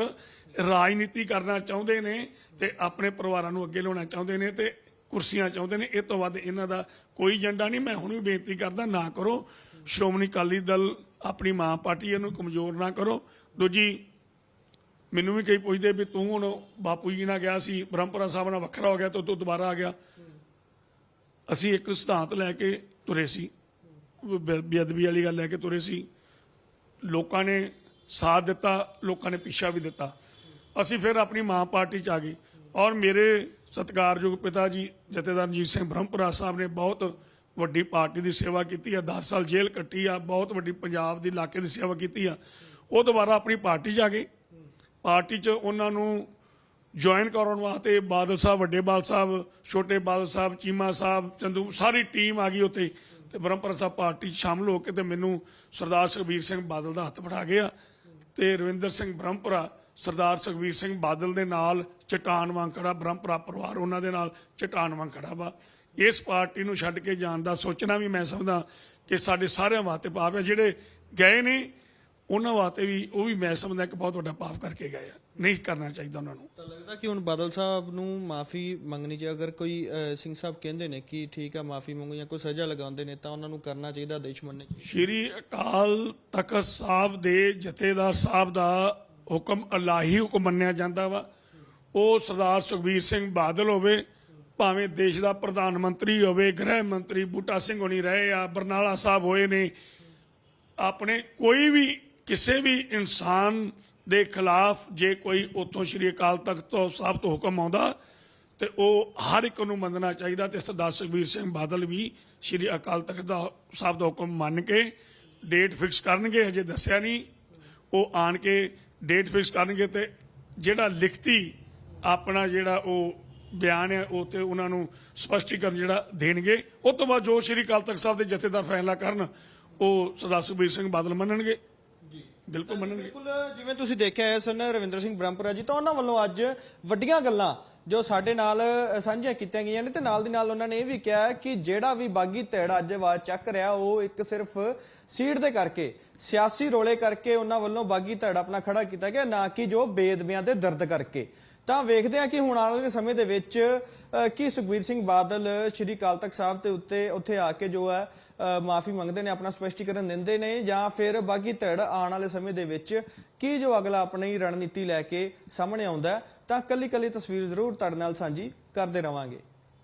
ਰਾਜਨੀਤੀ ਕਰਨਾ ਚਾਹੁੰਦੇ ਨੇ ਤੇ ਆਪਣੇ ਪਰਿਵਾਰਾਂ ਨੂੰ ਅੱਗੇ ਲਾਉਣਾ ਚਾਹੁੰਦੇ ਨੇ ਤੇ ਕੁਰਸੀਆਂ ਚਾਹੁੰਦੇ ਨੇ। ਇਹ ਤੋਂ ਵੱਧ ਇਹਨਾਂ ਦਾ ਕੋਈ ਏਜੰਡਾ ਨਹੀਂ। ਮੈਂ ਹੁਣ ਵੀ ਬੇਨਤੀ ਕਰਦਾ, ਨਾ ਕਰੋ। ਸ਼੍ਰੋਮਣੀ ਅਕਾਲੀ ਦਲ ਆਪਣੀ ਮਾਂ ਪਾਰਟੀ ਇਹਨੂੰ ਕਮਜ਼ੋਰ ਨਾ ਕਰੋ। ਦੂਜੀ, ਮੈਨੂੰ ਵੀ ਕਈ ਪੁੱਛਦੇ ਵੀ ਤੂੰ ਹੁਣ ਬਾਪੂ ਜੀ ਨਾਲ ਗਿਆ ਸੀ, ਬ੍ਰਹਮਪੁਰਾ ਸਾਹਿਬ ਨਾਲ ਵੱਖਰਾ ਹੋ ਗਿਆ ਤਾਂ ਤੂੰ ਦੁਬਾਰਾ ਆ ਗਿਆ। ਅਸੀਂ ਇੱਕ ਸਿਧਾਂਤ ਲੈ ਕੇ ਤੁਰੇ ਸੀ। ਬੇਅਦਬੀ ਵਾਲੀ ਗੱਲ ਲੈ ਕੇ ਤੁਰੇ ਸੀ। ਲੋਕਾਂ ਨੇ ਸਾਥ ਦਿੱਤਾ, ਲੋਕਾਂ ਨੇ ਪਿੱਛਾ ਵੀ ਦਿੱਤਾ। ਅਸੀਂ ਫਿਰ ਆਪਣੀ ਮਾਂ ਪਾਰਟੀ ਚ ਆ ਗਏ। ਔਰ ਮੇਰੇ ਸਤਿਕਾਰਯੋਗ ਪਿਤਾ ਜੀ, ਜਥੇਦਾਰ ਰਣਜੀਤ ਸਿੰਘ ਬ੍ਰਹਮਪੁਰਾ ਸਾਹਿਬ ਨੇ ਬਹੁਤ ਵੱਡੀ ਪਾਰਟੀ ਦੀ ਸੇਵਾ ਕੀਤੀ ਆ 10 ਸਾਲ ਜੇਲ੍ਹ ਕੱਟੀ ਆ, ਬਹੁਤ ਵੱਡੀ ਪੰਜਾਬ ਦੇ ਇਲਾਕੇ ਦੀ ਸੇਵਾ ਕੀਤੀ ਆ। ਉਹ ਦੁਬਾਰਾ ਆਪਣੀ ਪਾਰਟੀ ਚ ਆ ਗਏ। ਪਾਰਟੀ ਚ ਉਹਨਾਂ ਨੂੰ ਜੁਆਇਨ ਕਰਨ ਵਾਸਤੇ ਬਾਦਲ ਸਾਹਿਬ, ਵੱਡੇ ਬਾਦਲ ਸਾਹਿਬ, ਛੋਟੇ ਬਾਦਲ ਸਾਹਿਬ, ਚੀਮਾ ਸਾਹਿਬ, ਚੰਦੂ ਸਾਰੀ ਟੀਮ ਆ ਗਈ ਉੱਥੇ ਤੇ ਬ੍ਰਹਮਪੁਰਾ ਸਾਹਿਬ ਪਾਰਟੀ 'ਚ ਸ਼ਾਮਲ ਹੋ ਕੇ ਤੇ ਮੈਨੂੰ ਸਰਦਾਰ ਸੁਖਬੀਰ ਸਿੰਘ ਬਾਦਲ ਦਾ ਹੱਥ ਫੜਾ ਗਿਆ ਤੇ ਰਵਿੰਦਰ ਸਿੰਘ ਬ੍ਰਹਮਪੁਰਾ ਸਰਦਾਰ ਸੁਖਬੀਰ ਸਿੰਘ ਬਾਦਲ ਦੇ ਨਾਲ ਚਟਾਨ ਵਾਂਗ ਖੜਾ ਬ੍ਰਹਮਪੁਰਾ ਪਰਿਵਾਰ ਉਹਨਾਂ ਦੇ ਨਾਲ ਚਟਾਨ ਵਾਂਗ ਖੜਾ ਵਾ। ਇਸ ਪਾਰਟੀ ਨੂੰ ਛੱਡ ਕੇ ਜਾਣ ਦਾ ਸੋਚਣਾ ਵੀ ਮੈਂ ਸਮਝਦਾ ਕਿ ਸਾਡੇ ਸਾਰਿਆਂ ਵਾਸਤੇ ਪਾਪ ਹੈ ਜਿਹੜੇ ਗਏ ਨੇ ਉਹਨਾਂ ਵਾਸਤੇ ਵੀ ਉਹ ਵੀ ਮੈਂ ਸਮਝਦਾ ਕਿ ਬਹੁਤ ਵੱਡਾ ਪਾਪ ਕਰਕੇ ਗਏ ਆ। ਨਹੀਂ ਕਰਨਾ ਚਾਹੀਦਾ ਉਹਨਾਂ ਨੂੰ। ਤਾਂ ਲੱਗਦਾ ਕਿ ਹੁਣ ਬਾਦਲ ਸਾਹਿਬ ਨੂੰ ਮਾਫੀ ਮੰਗਣੀ ਚਾਹੀਦੀ ਅਗਰ ਕੋਈ ਸਿੰਘ ਸਾਹਿਬ ਕਹਿੰਦੇ ਨੇ ਕਿ ਠੀਕ ਆ ਮਾਫੀ ਮੰਗੋ ਜਾਂ ਕੋਈ ਸਜ਼ਾ ਲਗਾਉਂਦੇ ਨੇ ਤਾਂ ਉਹਨਾਂ ਨੂੰ ਕਰਨਾ ਚਾਹੀਦਾ ਦੁਸ਼ਮਣ ਨੇ ਸ਼੍ਰੀ ਅਕਾਲ ਤਖਤ ਸਾਹਿਬ ਦੇ ਜਥੇਦਾਰ ਸਾਹਿਬ ਦਾ ਹੁਕਮ ਅਲਾਹੀ ਹੁਕਮ ਮੰਨਿਆ ਜਾਂਦਾ ਵਾ। ਉਹ ਸਰਦਾਰ ਸੁਖਬੀਰ ਸਿੰਘ ਬਾਦਲ ਹੋਵੇ, ਭਾਵੇਂ ਦੇਸ਼ ਦਾ ਪ੍ਰਧਾਨ ਮੰਤਰੀ ਹੋਵੇ, ਗ੍ਰਹਿ ਮੰਤਰੀ ਬੂਟਾ ਸਿੰਘ ਹੋਣੀ ਰਹੇ ਆ, ਬਰਨਾਲਾ ਸਾਹਿਬ ਹੋਏ ਨੇ, ਆਪਣੇ ਕੋਈ ਵੀ, ਕਿਸੇ ਵੀ ਇਨਸਾਨ ਦੇ ਖਿਲਾਫ ਜੇ ਕੋਈ ਉਤੋਂ ਸ਼੍ਰੀ ਅਕਾਲ ਤਖਤ ਤੋਂ ਸਾਹਿਬ ਤੋਂ ਹੁਕਮ ਆਉਂਦਾ, ਤੇ ਉਹ ਹਰ ਇੱਕ ਨੂੰ ਮੰਨਣਾ ਚਾਹੀਦਾ ਤੇ ਸਰਦਾਰ ਸੁਖਬੀਰ ਸਿੰਘ ਬਾਦਲ ਵੀ ਸ਼੍ਰੀ ਅਕਾਲ ਤਖਤ ਦਾ ਸਾਹਿਬ ਦਾ ਹੁਕਮ ਮੰਨ ਕੇ ਡੇਟ ਫਿਕਸ ਕਰਨਗੇ, ਹਜੇ ਦੱਸਿਆ ਨਹੀਂ। ਉਹ ਆਣ ਕੇ ਡੇਟ ਫਿਕਸ ਕਰਨਗੇ ਤੇ ਜਿਹੜਾ ਲਿਖਤੀ ਆਪਣਾ ਜਿਹੜਾ ਉਹ ਬਿਆਨ ਹੈ ਉਹ ਤੇ ਉਹਨਾਂ ਨੂੰ ਸਪਸ਼ਟੀਕਰਨ ਜਿਹੜਾ ਦੇਣਗੇ। ਉਸ ਤੋਂ ਬਾਅਦ ਜੋ ਸ਼੍ਰੀ ਅਕਾਲ ਤਖਤ ਸਾਹਿਬ ਦੇ ਜਥੇਦਾਰ ਫੈਸਲਾ ਕਰਨ ਉਹ ਸਰਦਾਰ ਸੁਖਬੀਰ ਸਿੰਘ ਬਾਦਲ ਮੰਨਣਗੇ। ਜੀ। ਬਿਲਕੁਲ ਮੰਨਣਗੇ। ਬਿਲਕੁਲ ਜਿਵੇਂ ਤੁਸੀਂ ਦੇਖਿਆ ਹੈ ਸਨ ਰਵਿੰਦਰ ਸਿੰਘ ਬ੍ਰਹਮਪੁਰਾ ਜੀ ਤਾਂ ਉਹਨਾਂ ਵੱਲੋਂ ਅੱਜ ਵੱਡੀਆਂ ਗੱਲਾਂ ਜੋ ਸਾਡੇ ਨਾਲ ਸਾਂਝੀਆਂ ਕੀਤੀਆਂ ਗਈਆਂ ਨੇ ਤੇ ਨਾਲ ਦੀ ਨਾਲ ਉਹਨਾਂ ਨੇ ਇਹ ਵੀ ਕਿਹਾ ਕਿ ਜਿਹੜਾ ਵੀ ਬਾਗੀ ਧੜ ਅੱਜ ਆਵਾਜ਼ ਚੱਕ ਰਿਹਾ ਉਹ ਇੱਕ ਸਿਰਫ ਸੀਟ ਦੇ ਕਰਕੇ, ਸਿਆਸੀ ਰੋਲੇ ਕਰਕੇ ਉਹਨਾਂ ਵੱਲੋਂ ਬਾਗੀ ਧੜ ਆਪਣਾ ਖੜਾ ਕੀਤਾ ਗਿਆ, ਨਾ ਕਿ ਜੋ ਬੇਦਬੀਆਂ ਦੇ ਦਰਦ ਕਰਕੇ। ਤਾਂ ਵੇਖਦੇ ਹਾਂ ਕਿ ਹੁਣ ਆਉਣ ਵਾਲੇ ਸਮੇਂ ਦੇ ਵਿੱਚ ਕੀ ਸੁਖਬੀਰ ਸਿੰਘ ਬਾਦਲ ਸ਼੍ਰੀ ਅਕਾਲ ਤਖਤ ਸਾਹਿਬ ਦੇ ਉੱਤੇ, ਉੱਥੇ ਆ ਕੇ ਜੋ ਹੈ ਮਾਫੀ ਮੰਗਦੇ ਨੇ, ਆਪਣਾ ਸਪਸ਼ਟੀਕਰਨ ਦਿੰਦੇ ਨੇ, ਜਾਂ ਫਿਰ ਬਾਗੀ ਧੜ ਆਉਣ ਵਾਲੇ ਸਮੇਂ ਦੇ ਵਿੱਚ ਕੀ ਜੋ ਅਗਲਾ ਆਪਣੀ ਰਣਨੀਤੀ ਲੈ ਕੇ ਸਾਹਮਣੇ ਆਉਂਦਾ ਤਾਂ ਕੱਲੀ ਕੱਲੀ ਤਸਵੀਰ ਜ਼ਰੂਰ ਤੁਹਾਡੇ ਨਾਲ ਸਾਂਝੀ ਕਰਦੇ ਰਵਾਂਗੇ।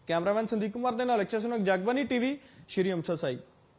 ਕੈਮਰਾਮੈਨ ਸੰਦੀਪ ਕੁਮਾਰ ਦੇ ਨਾਲ ਅਕਸ਼ੈ ਸੁਨਕ ਜਗਬਾਨੀ ਟੀਵੀ, ਸ਼੍ਰੀ ਅੰਮ੍ਰਿਤਸਰ ਸਾਹਿਬ